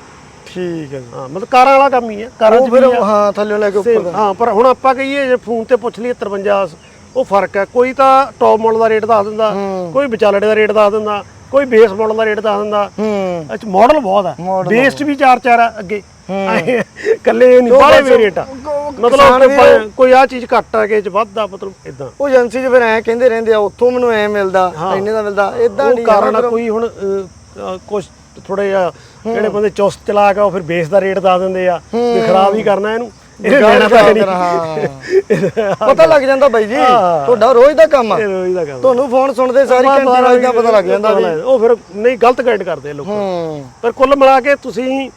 ਠੀਕ ਹੈ ਜੀ। ਹਾਂ ਮਤਲਬ ਕਾਰਾਂ ਵਾਲਾ ਕੰਮ ਹੀ ਆ। ਕਾਰਾਂ 'ਚ ਫਿਰ। ਹਾਂ ਥੱਲੇ ਲੈ ਕੇ ਉੱਪਰ ਹਾਂ ਪਰ ਹੁਣ ਆਪਾਂ ਕਹੀਏ ਜੇ ਫੋਨ ਤੇ ਪੁੱਛ ਲਈਏ 53 ਉਹ ਫ਼ਰਕ ਹੈ। ਕੋਈ ਤਾਂ ਟੌਪ ਮਾਡਲ ਦਾ ਰੇਟ ਦੱਸ ਦਿੰਦਾ। ਕੋਈ ਵਿਚਾਲੜੇ ਦਾ ਰੇਟ ਦੱਸ ਦਿੰਦਾ ਕੋਈ ਬੇਸ ਮਾਡਲ ਦਾ ਰੇਟ ਦੱਸ ਦਿੰਦਾ। ਹੂੰ। ਅੱਛ ਮਾਡਲ ਬਹੁਤ ਆ Model ਬੇਸ 'ਚ ਵੀ ਚਾਰ ਚਾਰ ਆ ਅੱਗੇ। ਕੱਲੇ ਨਹੀਂ ਬਾਹਲੇ ਬਸ ਵੇਰੀਏਟ ਆ। ਮਤਲਬ ਕੋਈ- ਆ ਚੀਜ਼ ਘੱਟ ਆ ਕਿ ਚ ਵੱਧ ਆ ਮਤਲਬ ਇਦਾਂ ਉਹ ਏਜੰਸੀ 'ਚ ਫਿਰ ਐ ਕਹਿੰਦੇ ਰਹਿੰਦੇ ਆ ਉੱਥੋਂ ਮੈਨੂੰ ਐ ਮਿਲਦਾ। ਇੰਨੇ ਦਾ ਮਿਲਦਾ ਇਦਾਂ ਨਹੀਂ ਕਾਰਨ ਕੋਈ ਹੁਣ ਕੁਝ ਥੋੜੇ ਜਿਹਾ ਜਿਹੜੇ ਬੰਦੇ ਚੁਸਤ ਚਲਾਕ ਆ ਉਹ ਫਿਰ ਬੇਸ ਦਾ ਰੇਟ ਦੱਸ ਦਿੰਦੇ ਆ ਵੀ ਖਰਾਬ ਹੀ ਕਰਨਾ ਇਹਨੂੰ। ਇਹਨੇ ਲੈਣਾ ਤਾਂ ਹੈ। ਨਹੀਂ ਪਤਾ ਲੱਗ ਜਾਂਦਾ ਬਾਈ ਜੀ। ਤੁਹਾਡਾ ਰੋਜ਼ ਦਾ ਕੰਮ ਆ। ਰੋਜ਼ ਦਾ ਕੰਮ ਤੁਹਾਨੂੰ ਫੋਨ ਸੁਣਦੇ ਸਾਰੀ ਘੰਟੇ ਨਾਲ ਇਦਾਂ ਪਤਾ ਲੱਗ ਜਾਂਦਾ ਉਹ ਫਿਰ ਨਹੀਂ ਗਲਤ ਗਾਈਡ ਕਰਦੇ ਲੋਕ। ਪਰ ਕੁੱਲ ਮਿਲਾ ਕੇ ਤੁਸੀਂ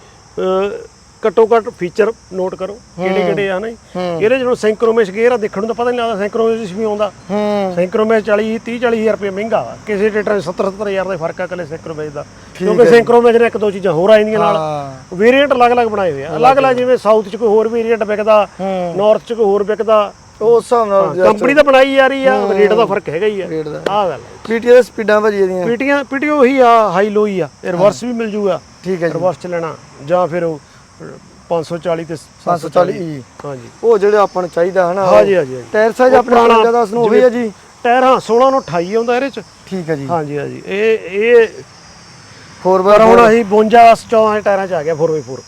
ਘੱਟੋ ਘੱਟ ਫੀਚਰ ਨੋਟ ਕਰੋ ਕਿਹੜੇ ਕਿਹੜੇ ਆ ਨਾ। ਇਹਦੇ ਜਦੋਂ ਸੈਂਕਰੋਮੇਸ਼ ਗੇਅਰ ਆ ਦੇਖਣ ਨੂੰ ਤਾਂ ਪਤਾ ਨਹੀਂ ਲੱਗਦਾ ਸੈਂਕਰੋਮੇਸ਼ ਵੀ ਆਉਂਦਾ। ਹੂੰ। ਸੈਂਕਰੋਮੇਸ਼ 40 30 40000 ਰੁਪਏ ਮਹਿੰਗਾ ਵਾ। ਕਿਸੇ ਟਰੈਕਟਰ 'ਚ 70 70000 ਦਾ ਫ਼ਰਕ ਆ ਕੱਲੇ ਸੈਂਕਰੋਮੇਸ਼ ਦਾ। ਕਿਉਂਕਿ ਸੈਂਕਰੋਮੇਸ਼ ਨੇ ਇੱਕ ਦੋ ਚੀਜ਼ਾਂ ਹੋਰ ਆ ਜਾਂਦੀਆਂ ਨਾਲ। ਵੇਰੀਐਂਟ ਅਲੱਗ-ਅਲੱਗ ਬਣਾਏ ਹੋਏ ਆ। ਅਲੱਗ-ਅਲੱਗ ਜਿਵੇਂ ਸਾਊਥ 'ਚ ਕੋਈ ਹੋਰ ਵੇਰੀਐਂਟ ਵਿਕਦਾ। ਨਾਰਥ 'ਚ ਕੋਈ ਹੋਰ ਵਿਕਦਾ। ਉਸ ਹਿਸਾਬ ਨਾਲ ਕੰਪਨੀ ਤਾਂ ਬਣਾਈ ਜਾ ਰਹੀ ਆ ਰੇਟ ਦਾ ਫ਼ਰਕ ਹੈਗਾ ਹੀ ਆ। ਰੇਟ ਦਾ। ਆਹ ਗੱਲ ਪੀਟੀਏ ਦੇ ਸਪੀਡਾਂ ਭਾਜੀ ਇਹਦੀਆਂ ਪੀਟੀਆਂ ਪੀਟੀਓ ਉਹੀ ਆ ਹਾਈ ਲੋ ਹੀ ਆ। ਰਿਵਰਸ ਵੀ ਮਿਲ ਜੂਗਾ। ਠੀਕ ਹੈ ਰਿਵਰਸ ਚ ਲੈਣਾ। ਜਾਂ ਫਿਰ ਉਹ 540 ਤੇ 540 ਈ ਹਾਂਜੀ। ਉਹ ਜਿਹੜੇ ਆਪਾਂ ਨੂੰ ਚਾਹੀਦਾ ਹਨਾ ਹਾਂਜੀ ਹਾਂਜੀ। ਟਾਇਰ ਸਾਈਜ਼ ਉਹ ਆਪਣੇ ਕੋਲ ਜ਼ਿਆਦਾ ਸਨੋ ਹੋਈ ਆ ਜੀ। ਟਾਇਰ ਹਾਂ 16 ਨੂੰ 28 ਆਉਂਦਾ ਇਹਦੇ ਚ। ਠੀਕ ਹੈ ਜੀ। ਹਾਂਜੀ ਹਾਂਜੀ। ਇਹ ਇਹ 4 ਪਰ ਹੁਣ ਅਸੀਂ 52 14 ਟਾਇਰਾਂ ਚ ਆ ਗਿਆ 4x4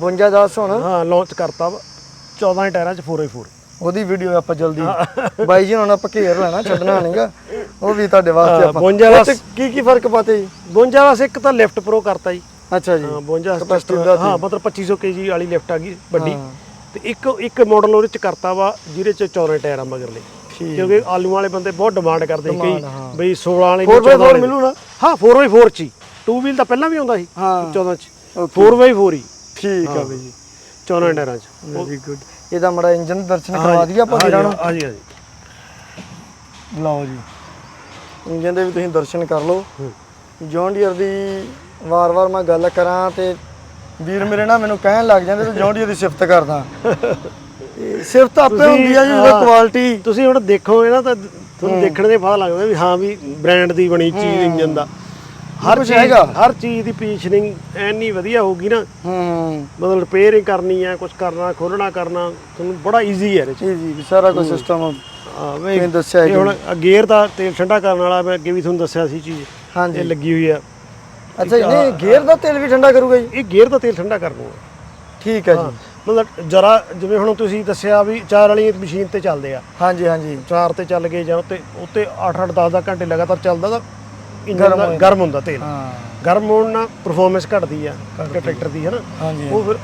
52 10 ਹੁਣ। ਹਾਂ ਲਾਂਚ ਕਰਤਾ ਵਾ। 14 ਟਾਇਰਾਂ ਚ 4x4 ਉਹਦੀ ਵੀਡੀਓ ਆਪਾਂ ਜਲਦੀ ਬਾਈ ਜੀ ਹੁਣ ਆਪਾਂ ਘੇਰ ਲੈਣਾ ਛੱਡਣਾ ਨਹੀਂਗਾ ਉਹ ਵੀ ਤੁਹਾਡੇ ਵਾਸਤੇ ਹਾਂ, ਆਪਾਂ 52 ਉਹ 'ਚ ਕੀ ਕੀ ਫ਼ਰਕ ਪਾਤੇ ਜੀ? 52 ਵਾਸਤੇ ਇੱਕ ਤਾਂ ਲਿਫਟ ਪ੍ਰੋ ਕਰਤਾ ਜੀ। ਅੱਛਾ ਜੀ। ਹਾਂ 52 Capacity ਵਾਸਤੇ ਵਧਾਤੀ। ਹਾਂ ਮਤਲਬ 2500 ਕੇਜੀ ਵਾਲੀ ਲਿਫਟ ਆ ਗਈ ਵੱਡੀ। ਤੇ ਇੱਕ ਇੱਕ ਮਾਡਲ ਉਹਦੇ ਚ ਕਰਤਾ ਵਾ ਜਿਹਦੇ ਚ 14 ਟਾਇਰ ਆ ਮਗਰਲੇ। ਕਿਉਂਕਿ ਆਲੂ ਵਾਲੇ ਬੰਦੇ ਬਹੁਤ ਡਿਮਾਂਡ ਕਰਦੇ ਕਈ। ਬਈ 16 ਵਾਲੇ 4 14 4 ਵਾਲੇ। ਮਿਲੂ ਨਾ? ਹਾਂ 4x4 ਚ ਹੀ। 2 ਵੀਲ ਤਾਂ ਪਹਿਲਾਂ ਵੀ ਆਉਂਦਾ ਸੀ ਹਾਂ। 14 ਚ। Okay. 4x4 ਹੀ। ਠੀਕ ਆ ਬਾਈ ਜੀ। 14 ਟਾਇਰਾਂ ਚ। ਵੈਰੀ ਗੁੱਡ ਇਹਦਾ ਮੜਾ ਇੰਜਨ ਦਰਸ਼ਨ ਕਰਵਾ ਦਈਏ ਆਪਾਂ ਵੀਰਾਂ ਨੂੰ। ਹਾਂਜੀ ਹਾਂਜੀ ਲਓ ਜੀ। ਇੰਜਨ ਦੇ ਵੀ ਤੁਸੀਂ ਦਰਸ਼ਨ ਕਰ ਲਓ। ਜੌਨ ਡੀਅਰ ਦੀ ਵਾਰ-ਵਾਰ ਮੈਂ ਗੱਲ ਕਰਾਂ ਤੇ ਵੀਰ ਮੇਰੇ ਨਾ ਮੈਨੂੰ ਕਹਿਣ ਲੱਗ ਜਾਂਦੇ ਤੂੰ ਡੀਅਰ ਦੀ ਸਿਫਤ ਕਰਦਾ। ਸਿਫਤ ਆਪੇ ਹੁੰਦੀ ਆ ਜੀ ਹਾਂ। ਕੁਆਲਿਟੀ ਤੁਸੀਂ ਹੁਣ ਦੇਖੋਗੇ ਨਾ ਤਾਂ ਤੁਹਾਨੂੰ ਦੇਖਣ ਦੇ ਪਤਾ ਲੱਗਦਾ ਵੀ ਹਾਂ ਵੀ ਬ੍ਰਾਂਡ ਦੀ ਬਣੀ ਚੀਜ਼ ਇੰਜਨ ਦਾ। ਹਰ ਚੀਜ਼। ਹਰ ਚੀਜ਼ ਦੀ ਪੋਜੀਸ਼ਨਿੰਗ ਐਨੀ ਵਧੀਆ ਹੋਊਗੀ ਨਾ। ਹੂੰ। ਮਤਲਬ ਰਿਪੇਅਰਿੰਗ ਕਰਨੀ ਹੈ ਕੁਝ ਕਰਨਾ ਖੋਲਣਾ ਕਰਨਾ ਤੁਹਾਨੂੰ ਬੜਾ ਈਜ਼ੀ ਹੈ ਇਹਦੇ ਚ। ਜੀ ਜੀ ਸਾਰਾ ਕੁਝ ਸਿਸਟਮ ਹਾਂ ਵੀ ਤੁਸੀਂ ਦੱਸਿਆ ਇਹ ਹੁਣ ਗੇਅਰ ਦਾ ਤੇਲ ਠੰਡਾ ਕਰਨ ਵਾਲਾ ਮੈਂ ਅੱਗੇ ਵੀ ਤੁਹਾਨੂੰ ਦੱਸਿਆ ਸੀ ਚੀਜ਼। ਹਾਂਜੀ। ਇਹ ਲੱਗੀ ਹੋਈ ਆ। ਅੱਛਾ ਜੀ ਨਹੀਂ ਗੇਅਰ ਦਾ ਤੇਲ ਵੀ ਠੰਡਾ ਕਰੂਗਾ ਜੀ? ਇਹ ਗੇਅਰ ਦਾ ਤੇਲ ਠੰਡਾ ਕਰ ਦੂੰਗਾ ਠੀਕ ਹੈ ਜੀ। ਮਤਲਬ ਜਰਾ ਜਿਵੇਂ ਹੁਣ ਤੁਸੀਂ ਦੱਸਿਆ ਵੀ ਚਾਰ ਵਾਲੀ ਮਸ਼ੀਨ ਤੇ ਚੱਲਦੇ ਆ। ਹਾਂਜੀ ਹਾਂਜੀ। ਚਾਰ ਤੇ ਚੱਲ ਗਏ ਜਾਂ ਉੱਤੇ ਉੱਤੇ 8-8 10-10 ਘੰਟੇ ਲਗਾਤਾਰ ਚੱਲਦਾ ਤਾਂ ਇੰਜਨ ਗਰਮ ਦਾ ਹੋ ਗਰਮ ਹੁੰਦਾ ਤੇਲ। ਹਾਂ। ਗਰਮ ਹੋਣ ਨਾਲ ਪਰਫਾਰਮੈਂਸ ਘਟਦੀ ਆ ਟਰੈਕਟਰ ਦੀ ਹੈ ਨਾ? ਹਾਂਜੀ ਉਹ ਫਿਰ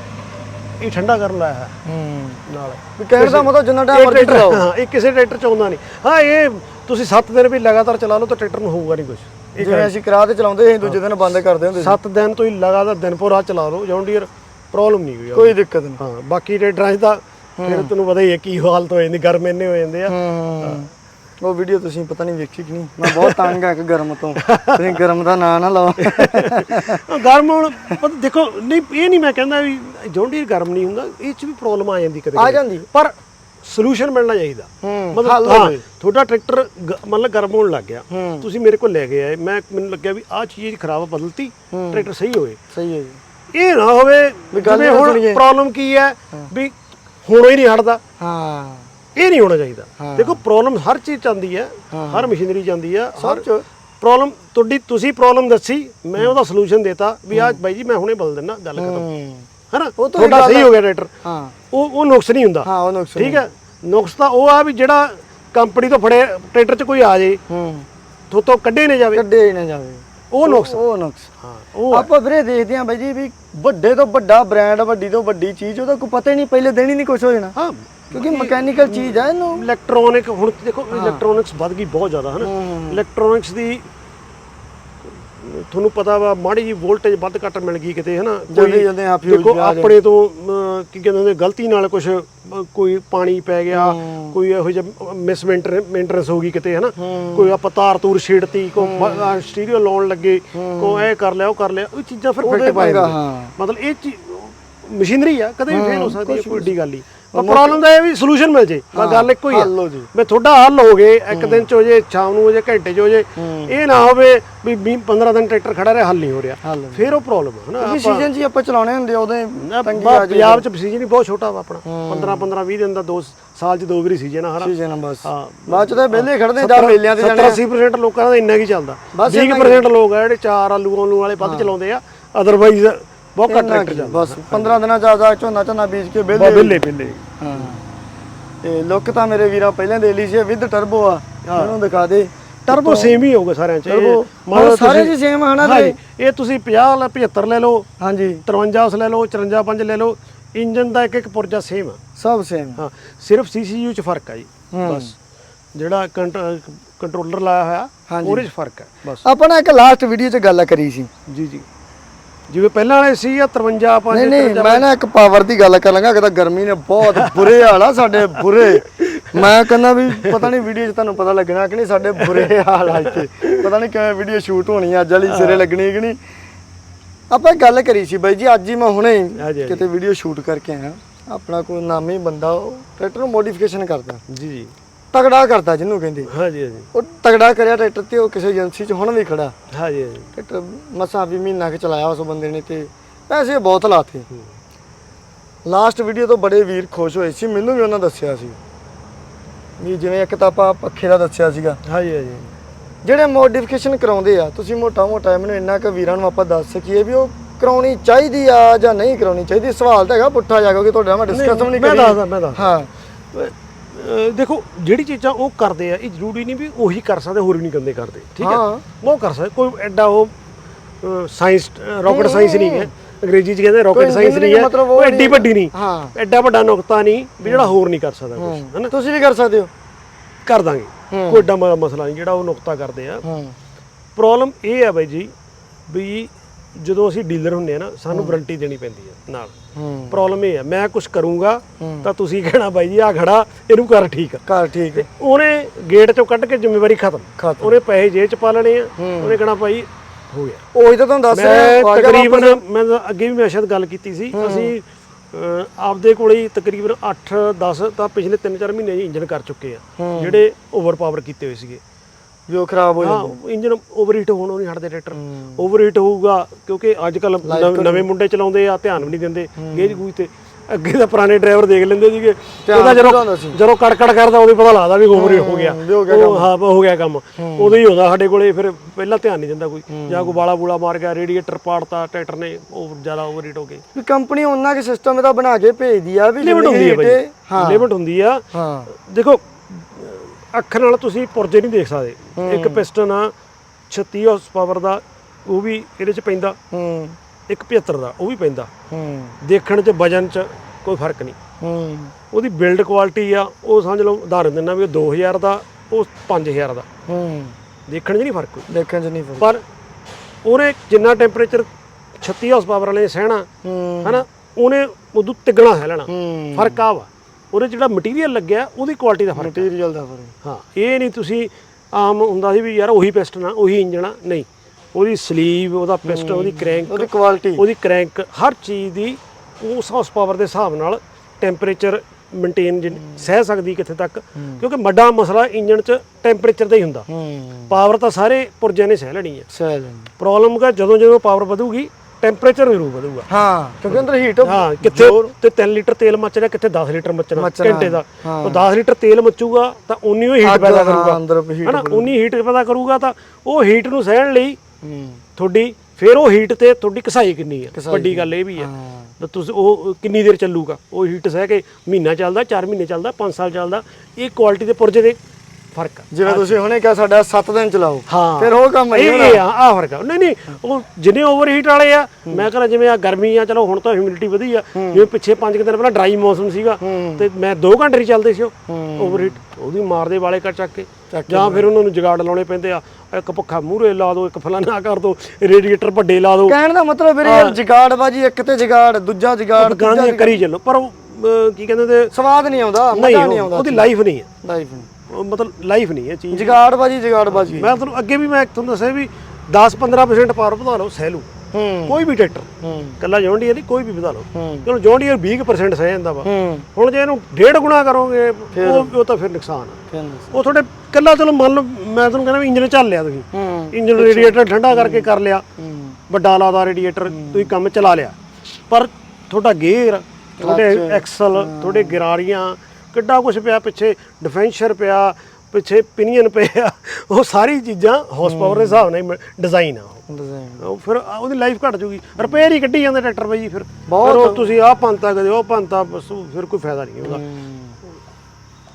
ਇਹ ਠੰਡਾ ਕਰਨ ਲਾਇਆ ਹੈ। ਹੂੰ। ਨਾਲ। ਵੀ ਕਹਿਣ ਦਾ ਮਤਲਬ ਜਿੰਨਾ ਇਹ ਟਾਈਮ ਮਰਜ਼ੀ ਟਰੈਕਟਰ ਚਲਾਓ। ਹਾਂ ਇਹ ਕਿਸੇ ਟਰੈਕਟਰ ਚ ਆਉਂਦਾ ਨਹੀਂ। ਹਾਂ ਇਹ ਤੁਸੀਂ 7 ਦਿਨ ਵੀ ਲਗਾਤਾਰ ਚਲਾ ਲਓ ਤਾਂ ਟਰੈਕਟਰ ਨੂੰ ਹੋਊਗਾ ਨਹੀਂ ਕੁਝ ਜਿਵੇਂ ਅਸੀਂ ਕਰਾ ਤੇ ਚਲਾਉਂਦੇ ਸੀ ਦੂਜੇ ਦਿਨ ਬੰਦ ਕਰਦੇ ਹੁੰਦੇ ਸੀ। 7 ਦਿਨ ਤੋਂ ਹੀ ਲਗਾਤਾਰ ਦਿਨ ਪੂਰਾ ਰਾਤ ਚਲਾ ਲਓ ਜੌਨ ਡੀਅਰ ਪ੍ਰੋਬਲਮ ਨਹੀਂ ਹੋਈ। ਕੋਈ ਦਿੱਕਤ ਨਹੀਂ। ਹਾਂ ਬਾਕੀ 'ਚ ਤਾਂ ਫਿਰ ਤੁਹਾਨੂੰ ਪਤਾ ਹੀ ਹੈ ਕੀ ਹਾਲਤ ਹੋ ਜਾਂਦੀ ਗਰਮ ਇੰਨੇ ਹੋ ਜਾਂਦੇ ਆ। ਉਹ ਵੀਡੀਓ ਤੁਸੀਂ ਪਤਾ ਨਹੀਂ ਵੇਖੀ ਕਿ ਨਹੀਂ। ਮੈਂ ਬਹੁਤ ਤੰਗ ਆ ਕਿ ਗਰਮ ਤੋਂ। ਤੁਸੀਂ ਗਰਮ ਦਾ ਨਾਂ ਨਾ ਲਾਓ। ਗਰਮ ਹੁਣ ਪਤਾ ਦੇਖੋ ਨਹੀਂ ਇਹ ਨਹੀਂ ਮੈਂ ਕਹਿੰਦਾ ਵੀ ਜੌਨ ਡੀਅਰ ਗਰਮ ਨਹੀਂ ਹੁੰਦਾ ਇਹ 'ਚ ਵੀ ਪ੍ਰੋਬਲਮ ਆ ਜਾਂਦੀ ਕਦੇ ਆ। ਜਾਂਦੀ। ਪਰ ਸੋਲੂਸ਼ਨ ਮਿਲਣਾ ਚਾਹੀਦਾ। ਮਤਲਬ ਹਾਂ। ਤੁਹਾਡਾ ਟਰੈਕਟਰ ਮਤਲਬ ਗਰਮ ਹੋਣ ਲੱਗ ਗਿਆ। ਤੁਸੀਂ ਮੇਰੇ ਕੋਲ ਲੈ ਕੇ ਆਏ। ਮੈਂ ਮੈਨੂੰ ਲੱਗਿਆ ਵੀ ਆਹ ਚੀਜ਼ ਖਰਾਬ ਬਦਲਤੀ ਟਰੈਕਟਰ ਸਹੀ ਹੋਏ ਸਹੀ ਹੈ ਜੀ ਇਹ ਨਾ ਹੋਵੇ ਵੀ ਗੱਲ ਜਿਵੇਂ ਹੁਣ। ਪ੍ਰੋਬਲਮ ਕੀ ਹੈ? ਵੀ ਹੋਣੋ ਹੀ ਨਹੀਂ ਹਟਦਾ। ਹਾਂ। ਇਹ ਨਹੀਂ ਹੋਣਾ ਚਾਹੀਦਾ। ਦੇਖੋ ਪ੍ਰੋਬਲਮ ਹਰ ਚੀਜ਼ ਚ ਆਉਂਦੀ ਹੈ। ਹਰ ਮਸ਼ੀਨਰੀ ਚ ਆਉਂਦੀ ਹੈ। ਚ ਪ੍ਰੋਬਲਮ ਤੁਹਾਡੀ ਤੁਸੀਂ ਪ੍ਰੋਬਲਮ ਦੱਸੀ ਮੈਂ ਉਹਦਾ ਸੋਲੂਸ਼ਨ ਦੇਤਾ ਵੀ ਆ ਬਾਈ ਜੀ ਮੈਂ ਹੁਣੇ ਬਦਲ ਦਿੰਦਾ ਗੱਲ ਖਤਮ। ਹੈਨਾ? ਉਹ ਤਾਂ ਤੁਹਾਡਾ ਗੱਲ ਸਹੀ ਹੋ ਗਿਆ ਟਰੈਕਟਰ। ਹਾਂ। ਉਹ ਉਹ ਨੁਕਸ ਨਹੀਂ ਹੁੰਦਾ। ਹਾਂ ਉਹ ਨੁਕਸ ਠੀਕ ਹੈ? ਨੁਕਸ ਤਾਂ ਉਹ ਆ ਵੀ ਜਿਹੜਾ ਕੰਪਨੀ ਤੋਂ ਫੜੇ ਟਰੈਕਟਰ ਚ ਕੋਈ ਆ ਜੇ ਹੂੰ। ਤੋਂ ਤੋਂ ਕੱਢੇ ਨੇ ਜਾਵੇ। ਕੱਢੇ ਹੀ ਨਾ ਜਾਵੇ। ਉਹ ਨੁਕਸ। ਉਹ ਨੁਕਸ। ਹਾਂ ਉਹ। ਆਪਾਂ ਵੀਰੇ ਦੇਖਦੇ ਆਂ ਬਾਈ ਜੀ ਵੀ ਵੱਡੇ ਤੋਂ ਵੱਡਾ ਬ੍ਰਾਂਡ ਵੱਡੀ ਤੋਂ ਵੱਡੀ ਚੀਜ਼ ਉਹਦਾ ਕੋਈ ਪਤਾ ਹੀ ਨਹੀਂ ਪਹਿਲੇ ਦਿਨ ਹੀ ਨਹੀਂ ਕੁਝ ਹੋ ਜਾਣਾ। ਹਾਂ। ਕਿਉਂਕਿ ਮਕੈਨੀਕਲ ਚੀਜ਼ ਆ ਇਹਨੂੰ। ਇਲੈਕਟ੍ਰੋਨਿਕ ਹੁਣ ਦੇਖੋ ਇਲੈਕਟ੍ਰੋਨਿਕਸ ਵੱਧ ਗਈ ਬਹੁਤ ਜ਼ਿਆਦਾ ਹਨਾ? ਹੂੰ। ਇਲੈਕਟ੍ਰੋਨਿਕਸ ਦੀ ਤੁਹਾਨੂੰ ਪਤਾ ਵਾ ਮਾੜੀ ਜੀ ਵੋਲਟੇਜ ਵੱਧ ਘੱਟ ਮਿਲ ਗਈ ਕਿਤੇ ਹਨਾ ਫਿਊਜ਼ ਦੇਖੋ ਵੀ ਆ ਜਾਏ। ਆਪਣੇ ਤੋਂ ਕੀ ਕਹਿੰਦੇ ਹੁੰਦੇ ਗਲਤੀ ਨਾਲ ਕੁਝ ਕੋਈ ਪਾਣੀ ਪੈ ਗਿਆ। ਕੋਈ ਇਹੋ ਜਿਹਾ ਮਿਸ ਮੇਨਟੇਨੈਂਸ ਹੋ ਗਈ ਕਿਤੇ ਹਨਾ। ਕੋਈ ਆਪਾਂ ਤਾਰ ਤੂਰ ਛੇੜਤੀ ਕੋ ਸਟੀਰੀਓ ਲਾਉਣ ਲੱਗੇ ਕੋ ਇਹ ਕਰ ਲਿਆ ਉਹ ਕਰ ਲਿਆ ਉਹ ਚੀਜ਼ਾਂ ਫਿਰ ਉਹਦੇ ਫਿੱਟ ਪਾਏ ਪੰਗਾ, ਜਾਂਦੇ। ਹਾਂ। ਮਤਲਬ ਇਹ ਚੀਜ਼ ਮਸ਼ੀਨਰੀ ਆ ਕਦੇ ਵੀ ਫੇਲ ਹੋ ਸਕਦੀ ਹੈ ਕੋਈ ਏਡੀ ਗੱਲ ਨਹੀਂ ਪਰ ਪ੍ਰੋਬਲਮ ਦਾ ਇਹ ਵੀ ਸੋਲੂਸ਼ਨ ਮਿਲ ਜੇ। ਬਸ ਗੱਲ ਇੱਕੋ ਹੀ ਆ। ਹੱਲ ਹੋ ਜੀ। ਵੀ ਤੁਹਾਡਾ ਹੱਲ ਹੋ ਗਏ ਇੱਕ ਦਿਨ ਚ ਹੋ ਜੇ ਸ਼ਾਮ ਨੂੰ ਹੋ ਜੇ ਘੰਟੇ ਚ ਹੋ ਜੇ। ਇਹ ਨਾ ਹੋਵੇ ਵੀ 20 15 ਦਿਨ ਟਰੈਕਟਰ ਖੜਾ ਰਿਹਾ ਹੱਲ ਨਹੀਂ ਹੋ ਰਿਹਾ। ਫਿਰ ਉਹ ਪ੍ਰੋਬਲਮ ਹੈ ਨਾ ਸੀਜ਼ਨ ਹੀ ਆਪਾਂ ਚਲਾਉਣੇ ਹੁੰਦੇ ਹੀ ਤੰਗੀ ਆ ਜੇ ਪੰਜਾਬ ਚ ਸੀਜ਼ਨ ਹੀ ਬਹੁਤ ਛੋਟਾ ਵਾ ਆਪਣਾ। 15 15 20 ਦਿਨ ਦਾ ਦੋ ਸਾਲ ਚ ਦੋ ਵਾਰੀ ਸੀਜ਼ਨ ਆ ਹਰਾ ਸੀਜ਼ਨ ਬਸ। ਹਾਂ। ਬਾਅਦ 'ਚ ਤਾਂ ਵਿਹਲੇ ਖੜਦੇ ਜਾਂ ਮੇਲਿਆਂ ਤੇ 70 80% ਲੋਕਾਂ ਦਾ ਇੰਨਾ ਕੀ ਚੱਲਦਾ। ਬਸ 20% ਲੋਕ ਆ ਜਿਹੜੇ ਚਾਰ ਆਲੂ ਆਲੂ ਵਾਲੇ ਵੱਧ ਚਲਾਉਂਦੇ ਆ। ਅਦਰਵਾਈਜ਼ ਬਹੁਤ ਘੱਟ ਟਰੈਕਟਰ ਚੱਲਦਾ ਬਸ 15 ਦਿਨਾਂ 'ਚ ਆਦਾ ਝੋਨਾ ਝੋਨਾ ਬੀਜ ਕੇ ਵਿਹਲੇ ਬਿੱਲੇ ਬਿੱਲੇ ਹਾਂ। ਤੇ ਲੁੱਕ ਤਾਂ ਮੇਰੇ ਵੀਰਾਂ ਪਹਿਲਾਂ ਦੇ ਲਈ ਸੀ ਵਿਦ ਟਰਬੋ ਆ। ਇਹਨੂੰ ਦਿਖਾ ਦੇ। ਟਰਬੋ ਸੇਮ ਹੀ ਹੋਊਗਾ ਸਾਰਿਆਂ ਚ। ਟਰਬੋ ਸਾਰੇ ਜੀ ਸੇਮ ਹਨਾ ਹਾਂਜੀ ਤੇ ਇਹ ਤੁਸੀਂ 50 ਲੈ 75 ਲੈ ਲਓ। ਹਾਂਜੀ। 53 ਲੈ ਲਓ 54 5 ਲੈ ਲਓ। ਇੰਜਨ ਦਾ ਇੱਕ ਇੱਕ ਪੁਰਜਾ ਸੇਮ ਆ। ਸਭ ਸੇਮ ਹਾਂ। ਸਿਰਫ ਸੀਸੀਯੂ ਚ ਫ਼ਰਕ ਆ ਜੀ। ਬਸ। ਜਿਹੜਾ ਕੰਟਰੋਲਰ ਲਾਇਆ ਹੋਇਆ। ਉਹਦੇ ਚ ਫ਼ਰਕ ਹੈ ਬਸ। ਆਪਾਂ ਨਾ ਇੱਕ ਲਾਸਟ ਵੀਡੀਓ 'ਚ ਗੱਲ ਕਰੀ ਸੀ। ਜੀ ਜੀ। ਜਿਵੇਂ ਪਹਿਲਾਂ ਵਾਲੇ ਸੀ 53 5 ਨਹੀਂ ਨਹੀਂ ਮੈਂ ਨਾ ਇੱਕ ਪਾਵਰ ਦੀ ਗੱਲ ਕਰਨ ਲੱਗਾ ਕਿ ਗਰਮੀ ਨੇ ਬਹੁਤ ਬੁਰੇ ਹਾਲ ਆ ਸਾਡੇ ਬੁਰੇ। ਮੈਂ ਕਹਿੰਦਾ ਵੀ ਪਤਾ ਨਹੀਂ ਵੀਡੀਓ 'ਚ ਤੁਹਾਨੂੰ ਪਤਾ ਲੱਗਣਾ ਕਿ ਨਹੀਂ ਸਾਡੇ ਬੁਰੇ ਹਾਲ ਆ ਇੱਥੇ। ਪਤਾ ਨਹੀਂ ਕਿਵੇਂ ਵੀਡੀਓ ਸ਼ੂਟ ਹੋਣੀ ਆ ਅੱਜ ਵਾਲੀ ਸਿਰੇ ਲੱਗਣੀ ਕਿ ਨਹੀਂ। ਆਪਾਂ ਗੱਲ ਕਰੀ ਸੀ ਬਾਈ ਜੀ ਅੱਜ ਹੀ ਮੈਂ ਹੁਣੇ। ਕਿਤੇ ਵੀਡੀਓ ਸ਼ੂਟ ਕਰਕੇ ਆਇਆ। ਆਪਣਾ ਕੋਈ ਨਾਮੀ ਬੰਦਾ ਟਰੈਕਟਰ ਨੂੰ ਮੋਡੀਫਿਕੇਸ਼ਨ ਕਰਦਾ। ਜੀ ਜੀ। ਤਗੜਾ ਕਰਦਾ ਜਿਹਨੂੰ ਕਹਿੰਦੇ। ਹਾਂਜੀ ਹਾਂਜੀ। ਉਹ ਤਗੜਾ ਕਰਿਆ ਟਰੈਕਟਰ ਤੇ ਉਹ ਕਿਸੇ ਏਜੰਸੀ 'ਚ ਹੁਣ ਵੀ ਖੜਾ। ਹਾਂਜੀ ਹਾਂਜੀ। ਟਰੈਕਟਰ ਮਸਾਂ ਵੀ ਮਹੀਨਾ ਕਿ ਚਲਾਇਆ ਉਸ ਬੰਦੇ ਨੇ ਤੇ ਪੈਸੇ ਬਹੁਤ ਲਾਤੇ। ਲਾਸਟ ਵੀਡੀਓ ਤੋਂ ਬੜੇ ਵੀਰ ਖੁਸ਼ ਹੋਏ ਸੀ ਮੈਨੂੰ ਵੀ ਉਹਨਾਂ ਦੱਸਿਆ ਸੀ। ਵੀ ਜਿਵੇਂ ਇੱਕ ਤਾਂ ਆਪਾਂ ਪੱਖੇ ਦਾ ਦੱਸਿਆ ਸੀਗਾ। ਹਾਂਜੀ ਹਾਂਜੀ। ਜਿਹੜੇ ਮੋਡੀਫਿਕੇਸ਼ਨ ਕਰਾਉਂਦੇ ਆ ਤੁਸੀਂ ਮੋਟਾ ਮੋਟਾ ਮੈਨੂੰ ਇੰਨਾ ਕੁ ਵੀਰਾਂ ਨੂੰ ਆਪਾਂ ਦੱਸ ਸਕੀਏ ਵੀ ਉਹ ਕਰਾਉਣੀ ਚਾਹੀਦੀ ਆ ਜਾਂ ਨਹੀਂ ਕਰਾਉਣੀ ਚਾਹੀਦੀ। ਸਵਾਲ ਤਾਂ ਹੈਗਾ ਪੁੱਠਾ ਜਾ ਕਿਉਂਕਿ ਤੁਹਾਡੇ ਨਾਲ ਮੈਂ ਡਿਸਕਸ ਵੀ ਨਹੀਂ ਮੈਂ ਕਰੀ। ਦੱਸਦਾ ਮੈਂ ਦੱਸਦਾ। ਹਾਂ। ਦੇਖੋ ਜਿਹੜੀ ਚੀਜ਼ਾਂ ਉਹ ਕਰਦੇ ਆ ਇਹ ਜ਼ਰੂਰੀ ਨਹੀਂ ਵੀ ਉਹੀ ਕਰ ਸਕਦੇ ਹੋਰ ਵੀ ਨਹੀਂ ਕੰਦੇ ਕਰਦੇ ਠੀਕ ਹੈ? ਹਾਂ। ਉਹ ਕਰ ਸਕਦੇ ਕੋਈ ਐਡਾ ਉਹ ਸਾਇੰਸ ਰਾਕਟ ਸਾਇੰਸ ਨਹੀਂ ਹੈ। ਅੰਗਰੇਜ਼ੀ ਚ ਕਹਿੰਦੇ ਰਾਕਟ ਸਾਇੰਸ ਨਹੀਂ ਹੈ। ਮਤਲਬ ਉਹ ਉਹ ਐਡੀ ਨਹੀਂ- ਵੱਡੀ ਨਹੀਂ। ਹਾਂ। ਐਡਾ ਵੱਡਾ ਨੁਕਤਾ ਨਹੀਂ ਵੀ ਜਿਹੜਾ ਹੋਰ ਨਹੀਂ ਕਰ ਸਕਦਾ ਕੁਝ ਹਨਾ ਤੁਸੀਂ ਵੀ ਕਰ ਸਕਦੇ ਹੋ। ਕਰ ਦਾਂਗੇ। ਕੋਈ ਐਡਾ ਮ- ਮਸਲਾ ਨਹੀਂ ਜਿਹੜਾ ਉਹ ਨੁਕਤਾ ਕਰਦੇ ਆ। ਹਾਂ। ਪ੍ਰੋਬਲਮ ਇਹ ਹੈ ਬਾਈ ਜੀ ਵੀ ਜਦੋਂ ਅਸੀਂ ਡੀਲਰ ਹੁੰਨੇ ਆ ਨਾ ਸਾਨੂੰ ਵਾਰੰਟੀ ਦੇਣੀ ਪੈਂਦੀ ਹੈ ਨਾਲ। ਪ੍ਰੋਬਲਮ ਇਹ ਹੈ ਮੈਂ ਕੁਝ ਕਰੂੰਗਾ ਤਾਂ ਤੁਸੀਂ ਕਹਿਣਾ ਬਾਈ ਜੀ ਆ ਖੜਾ ਇਹਨੂੰ ਕਰ ਠੀਕ ਘਰ ਠੀਕ ਉਹਨੇ ਗੇਟ ਚੋਂ ਕੱਢ ਕੇ ਜ਼ਿੰਮੇਵਾਰੀ ਖਤਮ। ਉਹਨੇ ਪੈਸੇ ਜੇਬ ਚ ਪਾ ਲੈਣੇ ਆ। ਉਹਨੇ ਕਹਣਾ ਭਾਈ ਹੋ ਗਿਆ। ਉਹੀ ਤਾਂ ਤੁਹਾਨੂੰ ਦੱਸ ਰਿਹਾ ਤਕਰੀਬਨ ਮੈਂ ਅੱਗੇ ਵੀ ਮੈਂ ਸ਼ਾਇਦ ਗੱਲ ਕੀਤੀ ਸੀ ਅਸੀਂ ਆਪਦੇ ਕੋਲੇ ਹੀ ਤਕਰੀਬਨ 8 10 ਤਾਂ ਪਿਛਲੇ 3-4 ਮਹੀਨੇ ਇੰਜਨ ਕਰ ਚੁੱਕੇ ਆ। ਜਿਹੜੇ ਓਵਰ ਪਾਵਰ ਕੀਤੇ ਹੋਏ ਸੀਗੇ। ਵੀ ਉਹ ਖਰਾਬ ਹੋ ਜਾਂਦਾ। ਇੰਜਨ ਓਵਰਹੀਟ ਹੋਣੋਂ ਨਹੀਂ ਹਟਦੇ ਟਰੈਕਟਰ ਓਵਰਹੀਟ ਹੋਊਗਾ ਕਿਉਂਕਿ ਅੱਜ ਕੱਲ ਨਵੇਂ ਮੁੰਡੇ ਚਲਾਉਂਦੇ ਆ ਧਿਆਨ ਵੀ ਨਹੀਂ ਦਿੰਦੇ। ਗੇਜ ਗੂਜ ਤੇ ਅੱਗੇ ਤਾਂ ਪੁਰਾਣੇ ਡਰਾਈਵਰ ਦੇਖ ਲੈਂਦੇ ਸੀਗੇ। ਉਹਦਾ ਜਦੋਂ। ਜਦੋਂ ਕੜਕੜ ਕਰਦਾ ਉਦੋਂ ਪਤਾ ਲੱਗਦਾ ਵੀ ਓਵਰ ਹੋ ਗਿਆ। ਉਹ ਹਾਂ ਹੋ ਗਿਆ ਕੰਮ। ਉਦੋਂ ਹੀ ਹੁੰਦਾ ਸਾਡੇ ਕੋਲੇ ਫਿਰ ਪਹਿਲਾਂ ਧਿਆਨ ਨਹੀਂ ਦਿੰਦਾ ਕੋਈ। ਜਾਂ ਕੋਈ ਬਾਲਾ ਬੂਲਾ ਮਾਰ ਗਿਆ ਰੇਡੀਏਟਰ ਪਾੜਤਾ ਟਰੈਕਟਰ ਨੇ ਉਹ ਜ਼ਿਆਦਾ ਓਵਰਹੀਟ ਹੋ ਗਏ। ਵੀ ਕੰਪਨੀ ਉਹਨਾਂ ਕੇ ਸਿਸਟਮ ਇਹਦਾ ਬਣਾ ਕੇ ਭੇਜਦੀ ਆ ਵੀ ਲਿਮਟ ਹੁੰਦੀ ਹੈ- ਲਿਮਟ ਹੁੰਦੀ ਆ। ਹਾਂ। ਦੇਖੋ ਅੱਖ ਨਾਲ ਤੁਸੀਂ ਪੁਰਜੇ ਨਹੀਂ ਦੇਖ ਸਕਦੇ। ਇੱਕ ਪਿਸਟਨ ਆ 36 ਹਾਰਸ ਪਾਵਰ ਦਾ ਉਹ ਵੀ ਇਹਦੇ ਚ ਪੈਂਦਾ। ਹੂੰ। ਇੱਕ 75 ਦਾ ਉਹ ਵੀ ਪੈਂਦਾ। ਹੂੰ। ਦੇਖਣ ਚ ਵਜਨ ਚ ਕੋਈ ਫ਼ਰਕ ਨਹੀਂ। ਹੂੰ। ਉਹਦੀ ਬਿਲਡ ਕੁਆਲਿਟੀ ਆ ਉਹ ਸਮਝ ਲਓ ਉਦਾਹਰਨ ਦਿੰਦਾ ਵੀ ਉਹ 2000 ਦਾ ਉਹ 5000 ਦਾ। ਹੂੰ। ਦੇਖਣ 'ਚ ਨਹੀਂ ਫ਼ਰਕ ਕੋਈ। ਦੇਖਣ ਚ ਨਹੀਂ ਫ਼ਰਕ। ਪਰ ਉਹਨੇ ਜਿੰਨਾ ਟੈਂਪਰੇਚਰ 36 ਹਾਰਸ ਪਾਵਰ ਵਾਲੇ ਨੇ ਸਹਿਣਾ ਹੂੰ। ਹਨਾ ਉਹਨੇ ਉਦੋਂ ਤਿੱਗਣਾ ਹੈ ਲੈਣਾ। ਫ਼ਰਕ ਆ ਵਾ। ਉਹਦੇ ਜਿਹੜਾ ਮਟੀਰੀਅਲ ਲੱਗਿਆ ਉਹਦੀ ਕੁਆਲਿਟੀ ਦਾ ਫ਼ਰਕ ਮਟੀਰੀਅਲ ਦਾ ਫ਼ਰਕ। ਹਾਂ ਇਹ ਨਹੀਂ ਤੁਸੀਂ ਆਮ ਹੁੰਦਾ ਸੀ ਵੀ ਯਾਰ ਉਹੀ ਪਿਸਟਨ ਆ ਉਹੀ ਇੰਜਣ ਆ। ਨਹੀਂ ਉਹਦੀ ਸਲੀਵ ਉਹਦਾ ਪਿਸਟਨ ਉਹਦੀ ਕ੍ਰੈਂਕ ਉਹਦੀ ਕੁਆਲਿਟੀ ਉਹਦੀ ਕ੍ਰੈਂਕ ਹਰ ਚੀਜ਼ ਦੀ ਉਸ ਹਾਰਸ ਪਾਵਰ ਦੇ ਹਿਸਾਬ ਨਾਲ ਟੈਂਪਰੇਚਰ ਮੇਨਟੇਨ ਸਹਿ ਸਕਦੀ ਕਿੱਥੇ ਤੱਕ ਕਿਉਂਕਿ ਵੱਡਾ ਮਸਲਾ ਇੰਜਨ 'ਚ ਟੈਂਪਰੇਚਰ ਦਾ ਹੀ ਹੁੰਦਾ। ਹੂੰ। ਪਾਵਰ ਤਾਂ ਸਾਰੇ ਪੁਰਜਿਆਂ ਨੇ ਸਹਿ ਲੈਣੀ ਹੈ। ਸਹਿਜ ਪ੍ਰੋਬਲਮ ਕਾ ਜਦੋਂ ਜਦੋਂ ਪਾਵਰ ਵਧੂਗੀ ਟੈਂਪਰੇਚਰ ਜ਼ਰੂਰ ਵਧੂਗਾ। ਹਾਂ। ਕਿਉਂਕਿ ਅੰਦਰ ਹੀਟ ਹਾਂ ਕਿੱਥੇ ਤੇ 3 ਲੀਟਰ ਤੇਲ ਮੱਚ ਰਿਹਾ ਕਿੱਥੇ 10 ਲੀਟਰ ਮੱਚਣਾ ਘੰਟੇ ਦਾ। ਹਾਂ। ਉਹ 10 ਲੀਟਰ ਤੇਲ ਮੱਚੂਗਾ ਤਾਂ ਉਨੀ ਹੀ ਹੀਟ ਪੈਦਾ ਹਾਂ, ਕਰੂਗਾ। ਹਨਾ? ਉਨੀ ਹੀਟ ਪੈਦਾ ਕਰੂਗਾ ਤਾਂ ਉਹ ਹੀਟ ਨੂੰ ਸਹਿਣ ਲਈ ਹੂੰ। ਤੁਹਾਡੀ ਫਿਰ ਉਹ ਹੀਟ ਤੇ ਤੁਹਾਡੀ ਕਸਾਈ ਕਿੰਨੀ ਆ? ਵੱਡੀ ਗੱਲ ਇਹ ਵੀ ਹਾਂ। ਤਾਂ ਤੁਸੀਂ ਉਹ ਕਿੰਨੀ ਦੇਰ ਚੱਲੂਗਾ? ਉਹ ਹੀਟ ਸਹਿ ਕੇ ਮਹੀਨਾ ਚੱਲਦਾ 4 ਮਹੀਨੇ ਚੱਲਦਾ 5 ਸਾਲ ਚੱਲਦਾ ਇਹ ਕੁਆਲਿਟੀ ਦੇ ਪੁਰਜੇ ਦੇ ਫ਼ਰਕ ਜਿਵੇਂ ਤੁਸੀਂ ਹੁਣੇ ਕਿਹਾ ਸਾਡਾ 7 ਦਿਨ ਚਲਾਓ ਫਿਰ ਉਹ ਕੰਮ ਨਹੀਂ ਇਹ ਇਹ ਆ ਆ ਫ਼ਰਕ ਆ। ਨਹੀਂ ਨਹੀਂ ਉਹ ਜਿੰਨੇ ਓਵਰ ਹੀਟ ਵਾਲੇ ਆ ਮੈਂ ਕਹਿੰਦਾ ਜਿਵੇਂ ਆ ਗਰਮੀ ਆ ਚਲੋ ਹੁਣ ਤਾਂ ਹਿਊਮਿਡਿਟੀ ਵਧੀ ਆ। ਜਿਵੇਂ ਪਿੱਛੇ 5 ਦਿਨ ਪਹਿਲਾਂ ਡਰਾਈ ਮੌਸਮ ਸੀਗਾ ਤੇ ਮੈਂ 2 ਘੰਟੇ ਹੀ ਚੱਲਦੇ ਸੀ ਉਹ ਓਵਰ ਹੀਟ ਉਹਦੀ ਮਾਰਦੇ ਵਾਲੇ ਕੱਟ ਚੱਕ ਕੇ। ਜਾਂ ਫਿਰ ਉਹਨਾਂ ਨੂੰ ਜਗਾੜ ਲਾਉਣੇ ਪੈਂਦੇ ਆ ਇੱਕ ਪੱਖਾ ਮੂਹਰੇ ਲਾ ਦਿਓ ਇੱਕ ਫਲਾਨਾ ਕਰ ਦਿਓ ਰੇਡੀਏਟਰ ਵੱਡੇ ਲਾ ਦਿਓ ਕਹਿਣ ਦਾ ਮਤਲਬ ਵੀਰੇ ਯਾਰ ਜਗਾੜ ਬਾਜੀ ਇੱਕ ਤੇ ਜਗਾੜ ਦੂਜਾ ਜਗਾੜ ਗਾਂਧੀ ਕਰੀ ਚੱਲੋ ਪਰ ਉਹ ਕੀ ਕਹਿੰਦੇ ਤੇ ਸਵਾਦ ਨਹੀਂ ਆਉਂਦਾ ਨਹੀਂ ਮਜ਼ਾ ਨਹੀਂ ਆਉਂਦਾ ਉਹਦੀ ਲਾਈਫ ਨਹੀਂ ਹੈ। ਲਾਈਫ ਉਹ ਮਤਲਬ ਲਾਈਫ ਨਹੀਂ ਹੈ ਚੀਜ਼। ਜਗਾੜ ਬਾਜੀ ਜਗਾੜ ਬਾਜੀ ਮੈਂ ਤੁਹਾਨੂੰ ਅੱਗੇ ਵੀ ਮੈਂ ਤੁਹਾਨੂੰ ਦੱਸਿਆ ਵੀ 10-15% ਪਾਵਰ ਵਧਾ ਲਓ ਸਹਿ ਲੂ ਹੂੰ। ਕੋਈ ਵੀ ਟਰੈਕਟਰ ਹੂੰ। ਕੱਲਾ ਜੌਨ ਡੀਅਰ ਨਹੀਂ ਕੋਈ ਵੀ ਵਧਾ ਲਓ। ਚਲੋ ਜੌਨ ਡੀਅਰ 20% ਸਹਿ ਜਾਂਦਾ ਵਾ। ਹੁਣ ਜੇ ਇਹਨੂੰ ਡੇਢ ਗੁਣਾ ਕਰੋਗੇ ਉਹ ਉਹ ਤਾਂ ਫਿਰ ਨੁਕਸਾਨ ਆ। ਉਹ ਤੁਹਾਡੇ ਕੱਲਾ ਚਲੋ ਮੰਨ ਲਓ ਮੈਂ ਤੁਹਾਨੂੰ ਕਹਿੰਦਾ ਵੀ ਇੰਜਨ ਚੱਲ ਲਿਆ ਤੁਸੀਂ। ਇੰਜਨ ਰੇਡੀਏਟਰ ਠੰਡਾ ਕਰਕੇ ਕਰ ਲਿਆ। ਵੱਡਾ ਲਾਦਾ ਰੇਡੀਏਟਰ ਤੁਸੀਂ ਕੰਮ ਚਲਾ ਲਿਆ। ਪਰ ਤੁਹਾਡਾ ਗੇਅਰ ਤੁਹਾਡੇ ਐਕਸਲ ਤੁਹਾਡੇ ਗਿਰਾਰੀਆਂ ਕਿੱਡਾ ਕੁਝ ਪਿਆ ਪਿੱਛੇ ਡਿਫੈਂਸ਼ਰ ਪਿਆ ਪਿੱਛੇ ਪਿਨੀਅਨ ਪਿਆ ਉਹ ਸਾਰੀ ਚੀਜ਼ਾਂ ਹਾਰਸ ਪਾਵਰ ਦੇ ਹਿਸਾਬ ਨਾਲ ਡਿਜ਼ਾਈਨ ਆ ਉਹ। ਡਿਜ਼ਾਈਨ ਉਹ ਫਿਰ ਉਹਦੀ ਲਾਈਫ ਘਟ ਜੂਗੀ। ਰਿਪੇਅਰ ਹੀ ਕੱਢੀ ਜਾਂਦੇ ਟਰੈਕਟਰ ਬਾਈ ਜੀ ਫਿਰ। ਬਹੁਤ। ਤੁਸੀਂ ਆਹ ਪੰਤਾ ਕਦੇ ਉਹ ਪੰਤਾ ਬਸ ਫਿਰ ਕੋਈ ਫਾਇਦਾ ਨਹੀਂ ਉਹਦਾ।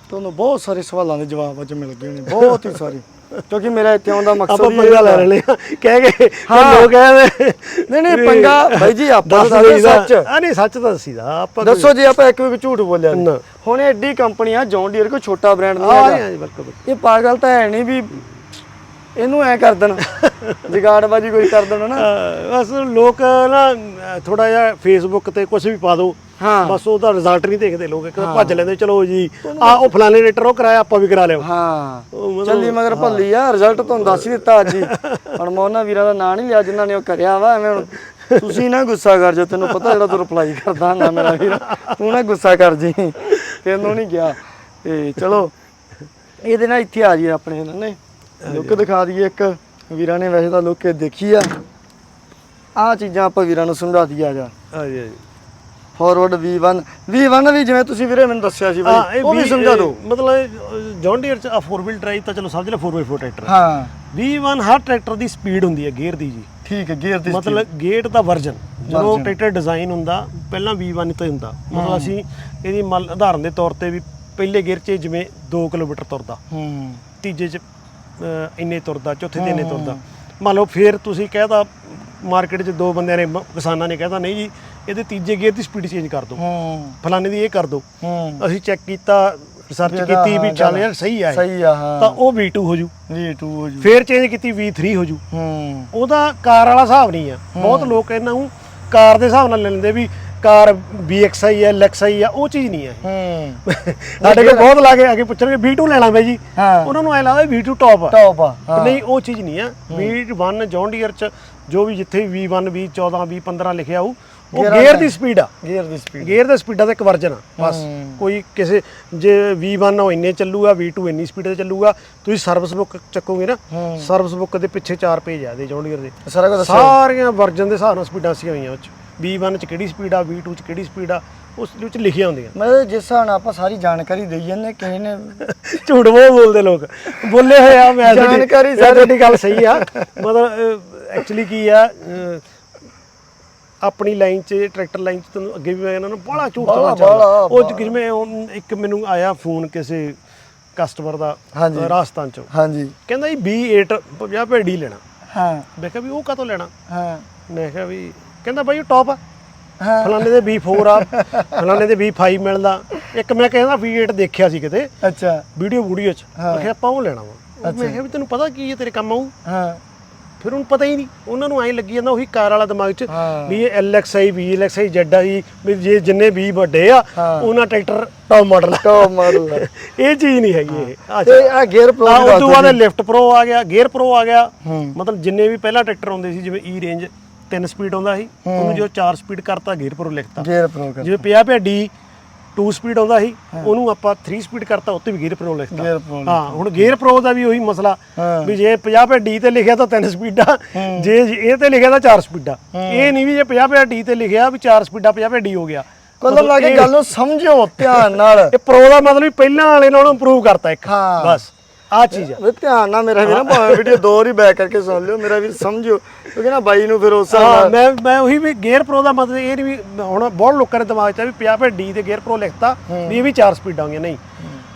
ਤੁਹਾਨੂੰ ਬਹੁਤ ਸਾਰੇ ਸਵਾਲਾਂ ਦੇ ਜਵਾਬ ਅੱਜ ਮਿਲ ਗਏ ਨੇ ਬਹੁਤ ਹੀ ਸਾਰੇ। ਕਿਉਂਕਿ ਮੇਰਾ ਇੱਥੇ ਆਉਣ ਦਾ ਮਕਸਦ ਆਪਾਂ ਹੀ ਪੰਗਾ ਲੈ ਹੈ। ਲੈਣੇ ਆ ਕਹਿ ਗਏ ਹਾਂ। ਲੋਕ ਕਹਿੰਦੇ ਨਹੀਂ ਨਹੀਂ ਪੰਗਾ ਬਾਈ ਜੀ ਆਪਾਂ ਦਈਦਾ। ਸੱਚ। ਆ ਨਹੀਂ ਸੱਚ ਤਾਂ ਦਸੀਦਾ ਆਪਾਂ ਦੱਸੋ ਜੇ ਆਪਾਂ ਇੱਕ ਵੀ ਝੂਠ ਬੋਲਿਆ ਨਹੀਂ। ਹੁਣ ਐਡੀ ਕੰਪਨੀ ਆ ਜੌਨ ਡੀਅਰ ਕੋਈ ਛੋਟਾ ਬ੍ਰਾਂਡ ਨਹੀਂ ਹਾਂ ਹੈਗਾ। ਜੀ ਬਿਲਕੁਲ। ਇਹ ਪਾਗਲ ਤਾਂ ਹੈ ਨਹੀਂ ਵੀ ਇਹਨੂੰ ਐ ਕਰ ਦੇਣ। ਜਗਾੜਬਾਜੀ ਕੋਈ ਕਰ ਦੇਣ ਨਾ। ਬਸ ਲੋਕ ਨਾ ਥੋੜਾ ਜਿਹਾ ਫੇਸਬੁੱਕ ਤੇ ਕੁਝ ਵੀ ਪਾ ਦੋ ਹਾਂ। ਬਸ ਉਹਦਾ ਰਿਜ਼ਲਟ ਨਹੀਂ ਦੇਖਦੇ ਲੋਕ ਇੱਕ ਤਾਂ ਭੱਜ ਲੈਂਦੇ ਚਲੋ ਜੀ ਆ ਉਹ ਫਲਾਣੇ ਰੇਟਰ ਉਹ ਕਰਾਇਆ ਆਪਾਂ ਵੀ ਕਰਾ ਲਿਓ। ਹਾਂ। ਚੱਲੀ ਮਗਰ ਭੱਲੀ ਆ ਰਿਜ਼ਲਟ ਤੁਹਾਨੂੰ ਦੱਸ ਹੀ ਦਿੱਤਾ ਅੱਜ ਹੀ। ਹੁਣ ਮੈਂ ਉਹਨਾਂ ਵੀਰਾਂ ਦਾ ਨਾਂ ਨਹੀਂ ਲਿਆ ਜਿਨ੍ਹਾਂ ਨੇ ਉਹ ਕਰਿਆ ਵਾ ਐਵੇਂ ਹੁਣ ਤੁਸੀਂ ਨਾ ਗੁੱਸਾ ਕਰ ਜੋ ਤੈਨੂੰ ਪਤਾ ਜਿਹੜਾ ਤੂੰ ਰਿਪਲਾਈ ਕਰਦਾ ਹੁੰਦਾ ਮੇਰਾ ਵੀਰ। ਤੂੰ ਨਾ ਗੁੱਸਾ ਕਰ ਜੀ। ਤੈਨੂੰ ਨਹੀਂ ਗਿਆ। ਤੇ ਚਲੋ ਇਹਦੇ ਨਾਲ ਇੱਥੇ ਆ ਜੀ ਆਪਣੇ ਇਹਨਾਂ ਨੇ ਲੁੱਕ ਦਿਖਾ ਦਈਏ ਇੱਕ ਵੀਰਾਂ ਨੇ ਵੈਸੇ ਤਾਂ ਲੁੱਕ ਦੇਖੀ ਆ। ਆ ਚੀਜ਼ਾਂ ਆਪਾਂ ਵੀਰਾਂ ਨੂੰ ਸਮਝਾ ਦਈਏ ਆ ਜਾ। ਹਾਂਜੀ ਹਾਂਜੀ। ਫਾਰਵਰਡ V1 V1 ਵੀ ਜਿਵੇਂ ਤੁਸੀਂ ਵੀਰੇ ਮੈਨੂੰ ਦੱਸਿਆ ਸੀ ਹਾਂ ਬਾਈ ਉਹ ਵੀ ਸਮਝਾ ਦਿਓ। ਇਹ ਮਤਲਬ ਜੌਨ ਡੀਅਰ ਚ ਆ 4 ਵੀਲ ਡਰਾਈਵ ਤਾਂ ਚਲੋ ਸਮਝ ਲੈ 4x4 ਟਰੈਕਟਰ ਹਾਂ। V1 ਹਰ ਟਰੈਕਟਰ ਦੀ ਸਪੀਡ ਹੁੰਦੀ ਹੈ ਗੇਅਰ ਦੀ ਜੀ। ਠੀਕ ਹੈ ਗੇਅਰ ਦੀ ਮਤਲਬ ਗੇਟ ਦਾ ਵਰਜਨ ਜਦੋਂ ਟਰੈਕਟਰ ਡਿਜ਼ਾਈਨ ਹੁੰਦਾ ਪਹਿਲਾਂ V1 ਤੋਂ ਹੁੰਦਾ। ਮਤਲਬ ਅਸੀਂ ਇਹਦੀ ਮਲ ਉਦਾਹਰਨ ਦੇ ਤੌਰ ਤੇ ਵੀ ਪਹਿਲੇ ਗੇਅਰ 'ਚ ਜਿਵੇਂ 2 ਕਿਲੋਮੀਟਰ ਤੁਰਦਾ। ਹੂੰ। ਤੀਜੇ 'ਚ ਅਹ, ਇੰਨੇ ਤੁਰਦਾ ਚੌਥੇ 'ਤੇ ਇੰਨੇ ਤੁਰਦਾ। ਮੰਨ ਲਓ ਫਿਰ ਤੁਸੀਂ ਕਹਿਤਾ ਮਾਰਕੀਟ 'ਚ ਦੋ ਬੰਦਿਆਂ ਨੇ ਮ- ਕਿਸਾਨਾਂ ਨੇ ਕਹਿਤਾ ਨਹੀਂ ਜੀ ਇਹਦੇ ਤੀਜੇ ਗੇਅਰ ਦੀ ਸਪੀਡ ਚੇਂਜ ਕਰ ਦਿਓ। ਹੂੰ। ਫਲਾਣੇ ਦੀ ਇਹ ਕਰ ਦਿਓ। ਹੂੰ। ਅਸੀਂ ਚੈੱਕ ਕੀਤਾ ਰਿਸਰਚ ਇਹਦਾ ਕੀਤੀ ਵੀ ਹਾਂ, ਚੱਲ ਯਾਰ ਸਹੀ ਆ ਇਹ। ਸਹੀ ਆ ਹਾਂ। ਤਾਂ ਉਹ V2 ਹੋ ਜੂ। V2 ਹੋ ਜੂ। ਫਿਰ ਚੇਂਜ ਕੀਤੀ V3 ਹੋ ਜੂ। ਹੂੰ। ਉਹਦਾ ਕਾਰ ਵਾਲਾ ਹਿਸਾਬ ਨਹੀਂ ਆ। ਬਹੁਤ ਲੋਕ ਇਹਨਾਂ ਨੂੰ ਕਾਰ ਦੇ ਹਿਸਾਬ ਨਾਲ ਲੈ ਲੈਂਦੇ ਵੀ ਕਾਰ BXI ਹੈ LXI ਆ ਉਹ ਚੀਜ਼ ਨਹੀਂ ਹੈ ਹੂੰ। ਸਾਡੇ ਕੋਲ ਬਹੁਤ ਲਾਗੇ ਆ ਕੇ ਪੁੱਛਣਗੇ V2 ਲੈਣਾ ਬਾਈ ਜੀ। ਹਾਂ। ਉਹਨਾਂ ਨੂੰ ਐ ਲੱਗਦਾ V2 ਟੌਪ ਆ। ਟੌਪ ਆ ਹਾਂ। ਨਹੀਂ ਉਹ ਚੀਜ਼ ਨਹੀਂ ਆ। V1 ਜੌਨ ਡੀਅਰ ਚ ਜੋ ਵੀ ਜਿੱਥੇ ਵੀ V1 V14 V15 ਲਿਖਿਆ ਹੋਊ ਉਹ ਗੇਅਰਾਂ ਦਾ- ਸਪੀਡ ਆ। ਗੇਅਰ ਦੀ ਸਪੀਡ ਗੇਅਰ ਦਾ ਸਪੀਡਾਂ ਦਾ ਇੱਕ ਵਰਜਨ ਆ। ਬਸ। ਕੋਈ ਕਿਸੇ ਜੇ V1 ਉਹ ਇੰਨੇ ਚੱਲੂਗਾ V2 ਇੰਨੀ ਸਪੀਡ ਤੇ ਚੱਲੂਗਾ ਤੁਸੀਂ ਸਰਵਿਸ ਬੁੱਕ ਚੱਕੋਗੇ ਨਾ। ਸਰਵਿਸ ਬੁੱਕ ਦੇ ਪਿੱਛੇ ਚਾਰ ਪੇਜ ਆ ਦੇ ਜੌਨ ਦੇ ਸਾਰਾ ਕੁਝ ਦੱਸਿਆ ਸਾਰੀਆਂ ਵਰਜਨ ਦੇ ਹਿਸਾਬ ਨਾਲ ਸਪੀਡਾਂ ਸੀ ਹੋਈਆਂ ਉਹ ਚ। V1 ਚ ਕਿਹੜੀ ਸਪੀਡ ਆ V2 ਚ ਕਿਹੜੀ ਸਪੀਡ ਆ ਉਸ ਦੇ ਵਿੱਚ ਲਿਖੀਆਂ ਹੁੰਦੀਆਂ। ਮਤਲਬ ਜਿਸ ਹਿਸਾਬ ਨਾਲ ਆਪਾਂ ਸਾਰੀ ਜਾਣਕਾਰੀ ਦੇਈ ਜਾਂਦੇ ਕਿਸੇ ਨੇ ਝੂਠ ਬਹੁਤ ਬੋਲਦੇ ਲੋਕ। ਬੋਲੇ ਹੋਏ ਆ ਮੈਂ ਜਾਣਕਾਰੀ ਤੁਹਾਡੀ ਗੱਲ ਸਹੀ ਆ। ਮਤਲਬ ਐਕਚੁਅਲੀ ਕੀ ਆ ਆਪਣੀ ਲਾਈਨ 'ਚ ਟਰੈਕਟਰ ਲਾਈਨ 'ਚ ਤੁਹਾਨੂੰ ਅੱਗੇ ਵੀ ਮੈਂ ਇਹਨਾਂ ਨੂੰ ਬੜਾ ਝੂਠ ਚੱਲਦਾ ਬਾਹਲਾ- ਉਹ 'ਚ ਜਿਵੇਂ ਹੁਣ ਇੱਕ ਮੈਨੂੰ ਆਇਆ ਫੋਨ ਕਿਸੇ ਕਸਟਮਰ ਦਾ ਹਾਂਜੀ। ਰਾਜਸਥਾਨ 'ਚੋਂ। ਹਾਂਜੀ। ਕਹਿੰਦਾ ਜੀ B8 50 ਰੁਪਏ ਡੀ ਲੈਣਾ। ਹਾਂ। ਮੈਂ ਕਿਹਾ ਵੀ ਉਹ ਕਾਹਤੋਂ ਲੈਣਾ? ਹਾਂ। ਮੈਂ ਕਿਹਾ ਵੀ ਕਹਿੰਦਾ ਬਾਈ ਉਹ ਟੌਪ ਆ। ਹਾਂ। ਫਲਾਣੇ ਦੇ B4 ਆ ਫਲਾਣੇ ਦੇ B5 ਮਿਲਦਾ। ਇੱਕ ਮੈਂ ਕਹਿੰਦਾ V8 ਦੇਖਿਆ ਸੀ ਕਿਤੇ। ਅੱਛਾ। ਵੀਡੀਓ ਵੀਡੀਓ ਚ। ਮੈਂ ਕਿਹਾ ਆਪਾਂ ਉਹ ਲੈਣਾ ਵਾ। ਮੈਂ ਕਿਹਾ ਵੀ ਤੈਨੂੰ ਪਤਾ ਕੀ ਹੈ ਤੇਰੇ ਕੰਮ ਆਊ? ਹਾਂ। ਫਿਰ ਉਹਨੂੰ ਪਤਾ ਹੀ ਨਹੀਂ। ਉਹਨਾਂ ਨੂੰ ਐਂ ਲੱਗੀ ਜਾਂਦਾ ਉਹੀ ਕਾਰ ਵਾਲਾ ਦਿਮਾਗ 'ਚ। ਵੀ ਇਹ LXI VLXI ZI ਵੀ ਜੇ ਜਿੰਨੇ ਵੀ ਵੱਡੇ ਆ। ਉਹਨਾਂ tractor top model top model ਇਹ ਚੀਜ਼ ਨਹੀਂ ਹੈਗੀ ਇਹ। ਤੇ ਆ ਗੇਅਰ ਪ੍ਰੋ ਆ ਉਸ ਤੋਂ ਬਾਅਦ ਲਿਫਟ ਪ੍ਰੋ ਆ ਗਿਆ। ਗੇਅਰ ਪ੍ਰੋ ਆ ਗਿਆ। ਮਤਲਬ ਜਿੰਨੇ ਵੀ ਪਹਿਲਾਂ ਟਰੈਕਟਰ ਆਉਂਦੇ ਸੀ ਜਿਵੇਂ ਈ ਰੇਂਜ 3 ਸਪੀਡ ਆਉਂਦਾ ਸੀ ਉਹਨੂੰ ਜੋ 4 ਸਪੀਡ ਕਰਤਾ ਗੇਅਰ ਪ੍ਰੋ ਲਿਖਤਾ। ਗੇਅਰ ਪ੍ਰੋ ਜਿਵੇਂ 50 ਪਿਆ ਡੀ 2 ਸਪੀਡ ਆਉਂਦਾ ਸੀ ਉਹਨੂੰ ਆਪਾਂ 3 ਸਪੀਡ ਕਰਤਾ ਉੱਤੇ ਵੀ ਗੇਅਰ ਪ੍ਰੋ ਲਿਖਤਾ। ਹਾਂ ਹੁਣ ਗੇਅਰ ਪ੍ਰੋ ਦਾ ਵੀ ਉਹੀ ਮਸਲਾ। ਵੀ ਜੇ 50 ਪੇ ਡੀ ਤੇ ਲਿਖਿਆ ਤਾਂ 3 ਸਪੀਡਾਂ ਜੇ ਇਹ ਤੇ ਲਿਖਿਆ ਤਾਂ 4 ਸਪੀਡਾਂ ਇਹ ਨਹੀਂ ਵੀ ਜੇ 50 ਪੇ ਡੀ ਤੇ ਲਿਖਿਆ ਵੀ 4 ਸਪੀਡਾਂ 50 ਪੇ ਡੀ ਹੋ ਗਿਆ। ਕੁੱਲ ਲਾ ਕੇ ਗੱਲ ਨੂੰ ਸਮਝਿਓ ਧਿਆਨ ਨਾਲ। ਇਹ ਪ੍ਰੋ ਦਾ ਮਤਲਬ ਵੀ ਪਹਿਲਾਂ ਵਾਲੇ ਨਾਲੋਂ ਇੰਪਰੂਵ ਕਰਤਾ ਇੱਕ। ਹਾਂ। ਬਸ। ਆ ਚੀਜ਼ ਆ। ਵੇ ਧਿਆਨ ਨਾਲ ਮੇਰਾ ਵੀ ਨਾ ਭਾਵੇਂ ਵੀਡੀਓ ਦੋ ਵਾਰੀ ਬੈਕ ਕਰਕੇ ਸੁਣ ਲਿਓ ਮੇਰਾ ਵੀ ਸਮਝਿਓ ਕਿਉਂਕਿ ਨਾ ਬਾਈ ਨੂੰ ਫਿਰ ਉਸ ਹਿਸਾਬ ਹਾਂ ਨਾਲ ਮੈਂ ਮੈਂ ਉਹੀ ਵੀ ਗੇਅਰ ਪ੍ਰੋ ਦਾ ਮਤਲਬ ਇਹ ਨਹੀਂ ਵੀ ਹੁਣ ਬਹੁਤ ਲੋਕਾਂ ਦੇ ਦਿਮਾਗ 'ਚ ਆ ਵੀ 50 ਪੇ ਡੀ ਤੇ ਗੇਅਰ ਪ੍ਰੋ ਲਿਖਤਾ ਵੀ ਇਹ ਵੀ 4 ਸਪੀਡਾਂ ਹੋਣਗੀਆਂ ਨਹੀਂ।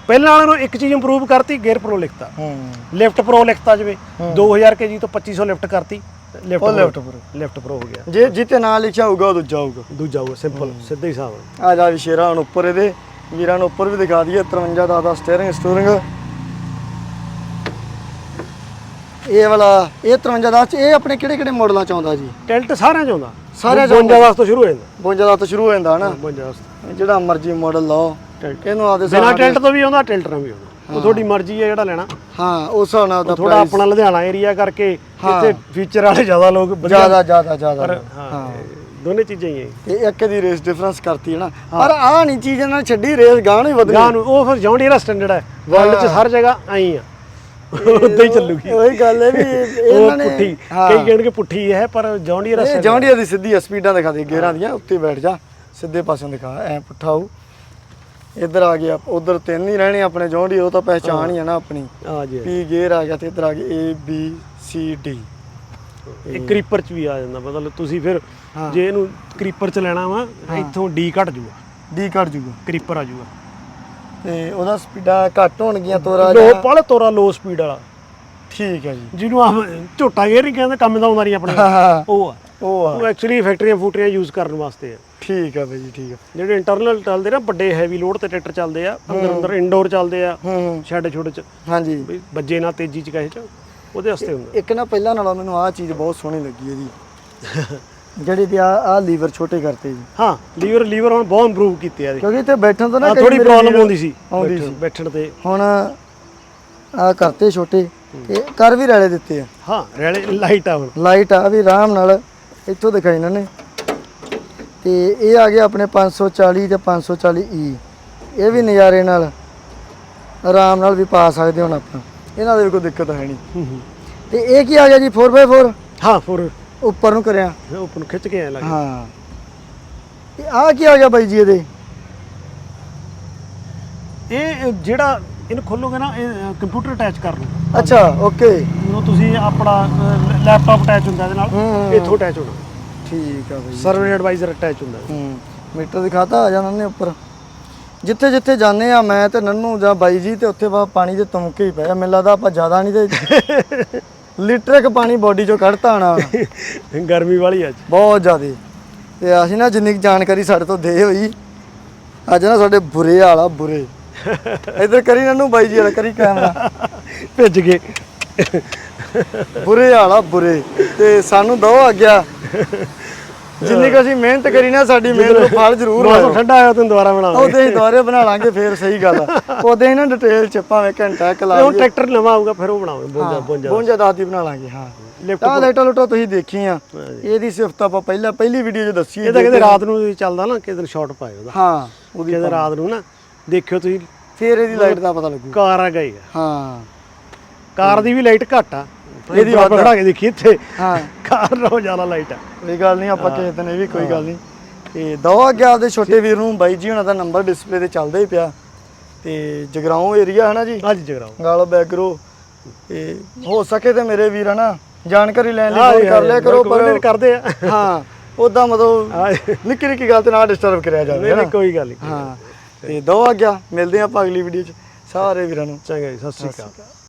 ਪਹਿਲਾਂ ਵਾਲੇ ਨੂੰ ਇੱਕ ਚੀਜ਼ ਇੰਪਰੂਵ ਕਰਤੀ ਗੇਅਰ ਪ੍ਰੋ ਲਿਖਤਾ। ਹੂੰ। ਲਿਫਟ ਪ੍ਰੋ ਲਿਖਤਾ ਜਿਵੇਂ 2000 ਕੇਜੀ ਤੋਂ 2500 ਲਿਫਟ ਕਰਤੀ। ਲਿਫਟ ਉਹ lift pro। ਲਿਫਟ ਪ੍ਰੋ ਹੋ ਗਿਆ। ਜੇ ਜਿੱਤੇ ਨਾਂ ਲਿਖਿਆ ਹੋਊਗਾ ਉਹ ਦੂਜਾ ਹੋਊਗਾ। ਦੂਜਾ ਉਹ ਸਿੰਪਲ ਸਿੱਧਾ ਹੀ ਹਿਸਾਬ ਆ। ਆ ਜਾ ਵੀ ਸ਼ੇਰਾਂ ਹੁਣ ਉੱਪਰ ਇਹਦੇ ਵੀਰਾਂ ਨੂੰ ਉੱਪਰ ਵੀ ਦਿਖਾ ਦਈਏ 53 ਦਾ ਦਾ ਸਟੀਅਰਿੰਗ ਸਟੂਰਿੰਗ ਇਹ ਵਾਲਾ ਇਹ 53 ਦਾ ਇਹ ਆਪਣੇ ਕਿਹੜੇ ਕਿਹੜੇ ਮਾਡਲਾਂ ਚ ਆਉਂਦਾ ਜੀ? ਟਿਲਟ ਸਾਰਿਆਂ ਚ ਆਉਂਦਾ। ਸਾਰਿਆਂ 'ਚ 52 ਵਾਸਤੇ ਸ਼ੁਰੂ ਹੋ ਜਾਂਦਾ। 52 ਦਾ ਤੋਂ ਸ਼ੁਰੂ ਹੋ ਜਾਂਦਾ ਹਨਾ? 52 ਵਾਸਤੇ ਜਿਹੜਾ ਮਰਜ਼ੀ ਮਾਡਲ ਲਾਓ। ਇਹਨੂੰ ਆਦੇ ਬਿਨਾ ਟਿਲਟ ਤੋਂ ਵੀ ਆਉਂਦਾ ਟਿਲਟ ਨਾਲ ਵੀ ਆਉਂਦਾ। ਉਹ ਤੁਹਾਡੀ ਮਰਜ਼ੀ ਹੈ ਜਿਹੜਾ ਲੈਣਾ। ਹਾਂ ਉਸ ਹਿਸਾਬ ਨਾਲ ਥੋੜਾ ਆਪਣਾ ਲੁਧਿਆਣਾ ਏਰੀਆ ਕਰਕੇ ਇੱਥੇ ਫੀਚਰ ਵਾਲੇ ਜ਼ਿਆਦਾ ਲੋਕ ਜ਼ਿਆਦਾ ਜ਼ਿਆਦਾ ਜ਼ਿਆਦਾ। ਹਾਂ ਦੋਨੇ ਚੀਜ਼ਾਂ ਹੀ ਹੈ। ਤੇ ਇੱਕ ਦੀ ਰੇਸ ਡਿਫਰੈਂਸ ਕਰਤੀ ਹੈ ਨਾ। ਪਰ ਆਹ ਨਹੀਂ ਚੀਜ਼ ਇਹਨਾਂ ਨੇ ਛੱਡੀ ਰੇਸ ਗਾਂ ਨੂੰ ਹੀ ਵਧਣੀ ਗਾਂ ਨੂੰ ਉਹ ਫਿਰ ਜੌਂਡੀ ਜਿਹੜਾ ਸਟੈਂਡਰਡ ਹੈ। ਵਰਲਡ 'ਚ ਹਰ ਜਗ੍ਹਾ ਐਂ ਆ। ਉਦਾਂ ਹੀ ਚੱਲੂਗੀ। ਉਹੀ ਗੱਲ ਹੈ ਵੀ ਇਹਨਾਂ ਨੇ ਪੁੱਠੀ ਹਾਂ। ਕਈ ਕਹਿਣਗੇ ਪੁੱਠੀ ਹੈ ਪਰ ਜੌਂਡੀ ਜਿਹੜਾ ਇਹ ਜੌਂਡੀਆ ਦੀ ਸਿੱਧੀ ਸਪੀਡਾਂ ਦਿਖਾ ਦੇ ਗੇਰਾਂ ਦੀਆਂ ਉੱਤੇ ਬੈਠ ਜਾ ਸਿੱਧੇ ਪਾਸਿਓਂ ਦਿਖਾ ਐ ਪੁੱਠਾ ਹੋਊ ਇੱਧਰ ਆ ਗਿਆ ਉਧਰ ਤਿੰਨ ਹੀ ਰਹਿਣੇ ਆਪਣੇ ਜੌਂਡੀ ਉਹ ਤਾਂ ਪਹਿਚਾਣ ਹੀ ਆ ਨਾ ਆਪਣੀ। ਆ ਜੀ ਪੀ ਗੇਅਰ ਆ ਗਿਆ ਤੇ ਇੱਧਰ ਆ ਗਿਆ ਏ ਬੀ ਸੀ ਡੀ ਇਹ ਕ੍ਰੀਪਰ 'ਚ ਵੀ ਆ ਜਾਂਦਾ ਮਤਲਬ ਤੁਸੀਂ ਫਿਰ ਜੇ ਇਹਨੂੰ ਕ੍ਰੀਪਰ 'ਚ ਲੈਣਾ ਵਾ ਇੱਥੋਂ ਡੀ ਘਟ ਜੂਗਾ। ਡੀ ਕੱਢ ਜੂਗਾ। ਕ੍ਰੀਪਰ ਆ ਜੂਗਾ। ਤੇ ਉਹਦਾ ਸਪੀਡਾਂ ਘੱਟ ਹੋਣਗੀਆਂ ਤੋਰਾ ਲੋ। ਪਾਲੇ ਤੋਰਾ ਲੋ ਸਪੀਡ ਵਾਲਾ। ਠੀਕ ਹੈ ਜੀ। ਜਿਹਨੂੰ ਆ ਝੋਟਾ ਗੇਅਰ ਨਹੀਂ ਕਹਿੰਦੇ ਕੰਮ ਦਾ ਆਉਂਦਾ ਨਹੀਂ ਆਪਣੇ। ਹਾਂ ਉਹ ਆ। ਉਹ ਆ। ਉਹ ਐਕਚੁਅਲੀ ਫੈਕਟਰੀਆਂ ਫੂਟਰੀਆਂ ਯੂਜ਼ ਕਰਨ ਵਾਸਤੇ ਆ। ਠੀਕ ਹੈ ਬਾਈ ਜੀ ਠੀਕ ਹੈ ਜਿਹੜੇ ਇੰਟਰਨਲ ਚੱਲਦੇ ਨਾ ਵੱਡੇ ਹੈਵੀ ਲੋਡ ਤੇ ਟਰੈਕਟਰ ਚੱਲਦੇ ਆ ਅੰਦਰ ਅੰਦਰ ਇੰਡੋਰ ਚੱਲਦੇ ਆ ਹੂੰ ਛੱਡ ਚ। ਹਾਂਜੀ। ਵੀ ਵੱਜੇ ਨਾ ਤੇਜ਼ੀ ਚ ਕਹੇ ਚ ਉਹਦੇ ਵਾਸਤੇ ਹੁੰਦਾ। ਇੱਕ ਨਾ ਪਹਿਲਾਂ ਨਾਲੋਂ ਮੈਨੂੰ ਆਹ ਚੀਜ਼ ਬਹੁਤ ਸੋਹਣੀ ਲੱਗੀ ਇਹਦੀ ਜਿਹੜੀ ਤੇ ਆ ਆ ਲੀਵਰ ਛੋਟੇ ਕਰਤੇ ਜੀ। ਹਾਂ ਲੀਵਰ ਲੀਵਰ ਹੁਣ ਬਹੁਤ ਇੰਪਰੂਵ ਕੀਤੇ ਆ ਇਹਦੇ। ਕਿਉਂਕਿ ਇੱਥੇ ਬੈਠਣ ਤੋਂ ਨਾ ਕਈ ਥੋੜੀ ਮੇਰੇ ਪ੍ਰੋਬਲਮ ਆਉਂਦੀ ਸੀ ਆਉਂਦੀ ਸੀ। ਬੈਠਣ ਤੇ। ਹੁਣ ਆ ਕਰਤੇ ਛੋਟੇ ਤੇ ਕਰ ਵੀ ਰੈਲੇ ਦਿੱਤੇ ਆ। ਹਾਂ ਰੈਲੇ ਲਾਈਟ ਆ ਹੁਣ। ਲਾਈਟ ਆ ਵੀ ਆਰਾਮ ਨਾਲ ਇੱਥੋਂ ਦਿਖਾਈ ਇਹਨਾਂ ਨੇ। ਤੇ ਇਹ ਆ ਗਿਆ ਆਪਣੇ 540 ਤੇ 540 ਈ ਇਹ ਵੀ ਨਜ਼ਾਰੇ ਨਾਲ ਆਰਾਮ ਨਾਲ ਵੀ ਪਾ ਸਕਦੇ ਹੁਣ ਆਪਾਂ। ਇਹਨਾਂ ਦੇ ਵੀ ਕੋਈ ਦਿੱਕਤ ਹੈ ਨਹੀਂ। ਤੇ ਇਹ ਕੀ ਆ ਗਿਆ ਜੀ 4x4 ਹਾਂ ਫੋਰ ਉੱਪਰ ਨੂੰ ਕਰਿਆ। ਉੱਪਰ ਨੂੰ ਖਿੱਚ ਕੇ ਐ ਲੱਗ ਹਾਂ। ਇਹ ਆ ਕੀ ਆ ਗਿਆ ਬਾਈ ਜੀ ਇਹਦੇ? ਇਹ ਜਿਹੜਾ ਇਹਨੂੰ ਖੋਲੋਗੇ ਨਾ ਇਹ ਕੰਪਿਊਟਰ ਅਟੈਚ ਕਰ ਲਓ। ਅੱਛਾ ਓਕੇ। ਜਦੋਂ ਤੁਸੀਂ ਆਪਣਾ ਲੈਪਟਾਪ ਅਟੈਚ ਹੁੰਦਾ ਇਹਦੇ ਨਾਲ ਹੂੰ। ਇੱਥੋਂ ਅਟੈਚ ਹੋਣਾ। ਠੀਕ ਆ ਬਾਈ ਸਰਵਰ ਐਡਵਾਈਜ਼ਰ ਅਟੈਚ ਹੁੰਦਾ ਹੂੰ ਮੀਟਰ ਦਿਖਾਤਾ ਆ ਜਾਣਾ ਨੇ ਉੱਪਰ। ਜਿੱਥੇ ਜਿੱਥੇ ਜਾਂਦੇ ਆ ਮੈਂ ਤੇ ਨੰਨੂ ਜਾਂ ਬਾਈ ਜੀ ਤੇ ਉੱਥੇ ਬਾ ਪਾਣੀ ਦੇ ਤੁਮਕੇ ਹੀ ਪਿਆ ਮੈਨੂੰ ਲੱਗਦਾ ਆਪਾਂ ਜ਼ਿਆਦਾ ਨਹੀਂ ਤੇ ਲੀਟਰ ਇੱਕ ਪਾਣੀ ਬੋਡੀ ਚੋਂ ਕੱਢਤਾ ਆਣਾ ਗਰਮੀ ਵਾਲੀ ਅੱਜ। ਬਹੁਤ ਜ਼ਿਆਦੇ। ਤੇ ਅਸੀਂ ਨਾ ਜਿੰਨੀ ਕੁ ਜਾਣਕਾਰੀ ਸਾਡੇ ਤੋਂ ਦੇ ਹੋਈ ਅੱਜ ਨਾ ਸਾਡੇ ਬੁਰੇ ਆ ਬੁਰੇ। ਇੱਧਰ ਕਰੀ ਨੰਨੂ ਬਾਈ ਜੀ ਵਾਲਾ ਕਰੀ ਕੈਮਰਾ ਭਿੱਜ ਗਏ। ਬੁਰੇ ਆ ਬੁਰੇ। ਤੇ ਸਾਨੂੰ ਦੋ ਆ। ਗਿਆ ਜਿੰਨੀ ਕੁ ਅਸੀਂ ਮਿਹਨਤ ਕਰੀ ਨਾ ਸਾਡੀ ਮਿਹਨਤ ਨੂੰ ਫਲ ਜ਼ਰੂਰ ਮੌਸਮ ਠੰਡਾ ਆਇਆ ਤੈਨੂੰ ਦੁਬਾਰਾ ਬਣਾਵਾਂਗੇ। ਉਹਦੇ ਹੀ ਦੁਬਾਰੇ ਬਣਾ ਲਾਂਗੇ ਫੇਰ ਸਹੀ ਗੱਲ ਆ। ਉਹਦੇ ਹੀ ਨਾ ਡਿਟੇਲ ਚ ਭਾਵੇਂ ਘੰਟਾ ਇੱਕ ਲਾ ਹੁਣ ਟਰੈਕਟਰ ਨਵਾਂ ਆਊਗਾ ਫਿਰ ਉਹ ਬਣਾਵਾਂਗੇ ਬੋਂਜਾ ਬੋਂਜਾ ਬੋਂਜਾ ਦਾਦੀ ਬਣਾ ਲਾਂਗੇ ਹਾਂ। ਲਿਫਟ ਲਾਈਟਾਂ ਲੁਟਾ ਤੁਸੀਂ ਦੇਖੀਆਂ ਇਹਦੀ ਸਿਫਤ ਆਪਾਂ ਪਹਿਲਾਂ ਪਹਿਲੀ ਵੀਡੀਓ 'ਚ ਦੱਸੀ ਇਹ ਤਾਂ ਕਹਿੰਦੇ ਰਾਤ ਨੂੰ ਚੱਲਦਾ ਨਾ ਕਿਸੇ ਦਿਨ ਸ਼ਾਰਟ ਪਾਏ ਉਹਦਾ। ਹਾਂ ਉਹਦੀ ਕਿਸੇ ਰਾਤ ਨੂੰ ਨਾ ਦੇਖਿਓ ਤੁਸੀਂ। ਫੇਰ ਇਹਦੀ ਲਾਈਟ ਦਾ ਪਤਾ ਲੱਗੂ। ਕਾਰ ਆ ਗਈ ਹਾਂ। ਕਾਰ ਦੀ ਵੀ ਲਾਈਟ ਘੱਟ ਆ। ਇਹਦੀ ਆ। ਖੜਾ ਕੇ ਦੇਖੀ ਇੱਥੇ। ਹਾਂ। ਕਾਰ ਨਾਲੋਂ ਜ਼ਿਆਦਾ ਲਾਈਟ ਆ। ਕੋਈ ਗੱਲ ਨਹੀਂ ਆਪਾਂ ਕਿਸੇ ਦਿਨ ਇਹ ਵੀ ਕੋਈ ਗੱਲ ਨਹੀਂ। ਤੇ ਦੋ ਅੱਗੇ ਆਪਦੇ ਛੋਟੇ ਵੀਰ ਨੂੰ ਬਾਈ ਜੀ ਉਹਨਾਂ ਦਾ ਨੰਬਰ ਡਿਸਪਲੇ ਤੇ ਚੱਲਦਾ ਹੀ ਪਿਆ। ਤੇ ਜਗਰਾਉਂ ਏਰੀਆ ਹੈ ਨਾ ਜੀ ਜਗਰਾਓ ਗਾਲੋ ਬੈਗਰੋ ਤੇ ਹੋ ਸਕੇ ਤੇ ਮੇਰੇ ਵੀਰ ਹਨਾ ਜਾਣਕਾਰੀ ਲੈਣ ਲਈ ਫੋਨ ਕਰ ਲਿਆ ਕਰੋ ਪਰ ਕਰਦੇ ਆ। ਹਾਂ ਉਦਾਂ ਮਤਲਬ ਨਿੱਕੀ ਨਿੱਕੀ ਗੱਲ ਤੇ ਨਾ ਡਿਸਟਰਬ ਕਰਿਆ ਜਾਵੇ ਨਹੀਂ ਕੋਈ ਗੱਲ ਨਹੀਂ ਹਾਂ। ਤੇ ਦੋ ਆ ਗਿਆ ਮਿਲਦੇ ਆਪਾਂ ਅਗਲੀ ਵੀਡੀਓ 'ਚ। ਸਾਰੇ ਵੀਰਾਂ ਨੂੰ। ਚੰਗਾ ਜੀ ਸਤਿ ਸ਼੍ਰੀ ਅਕਾਲ।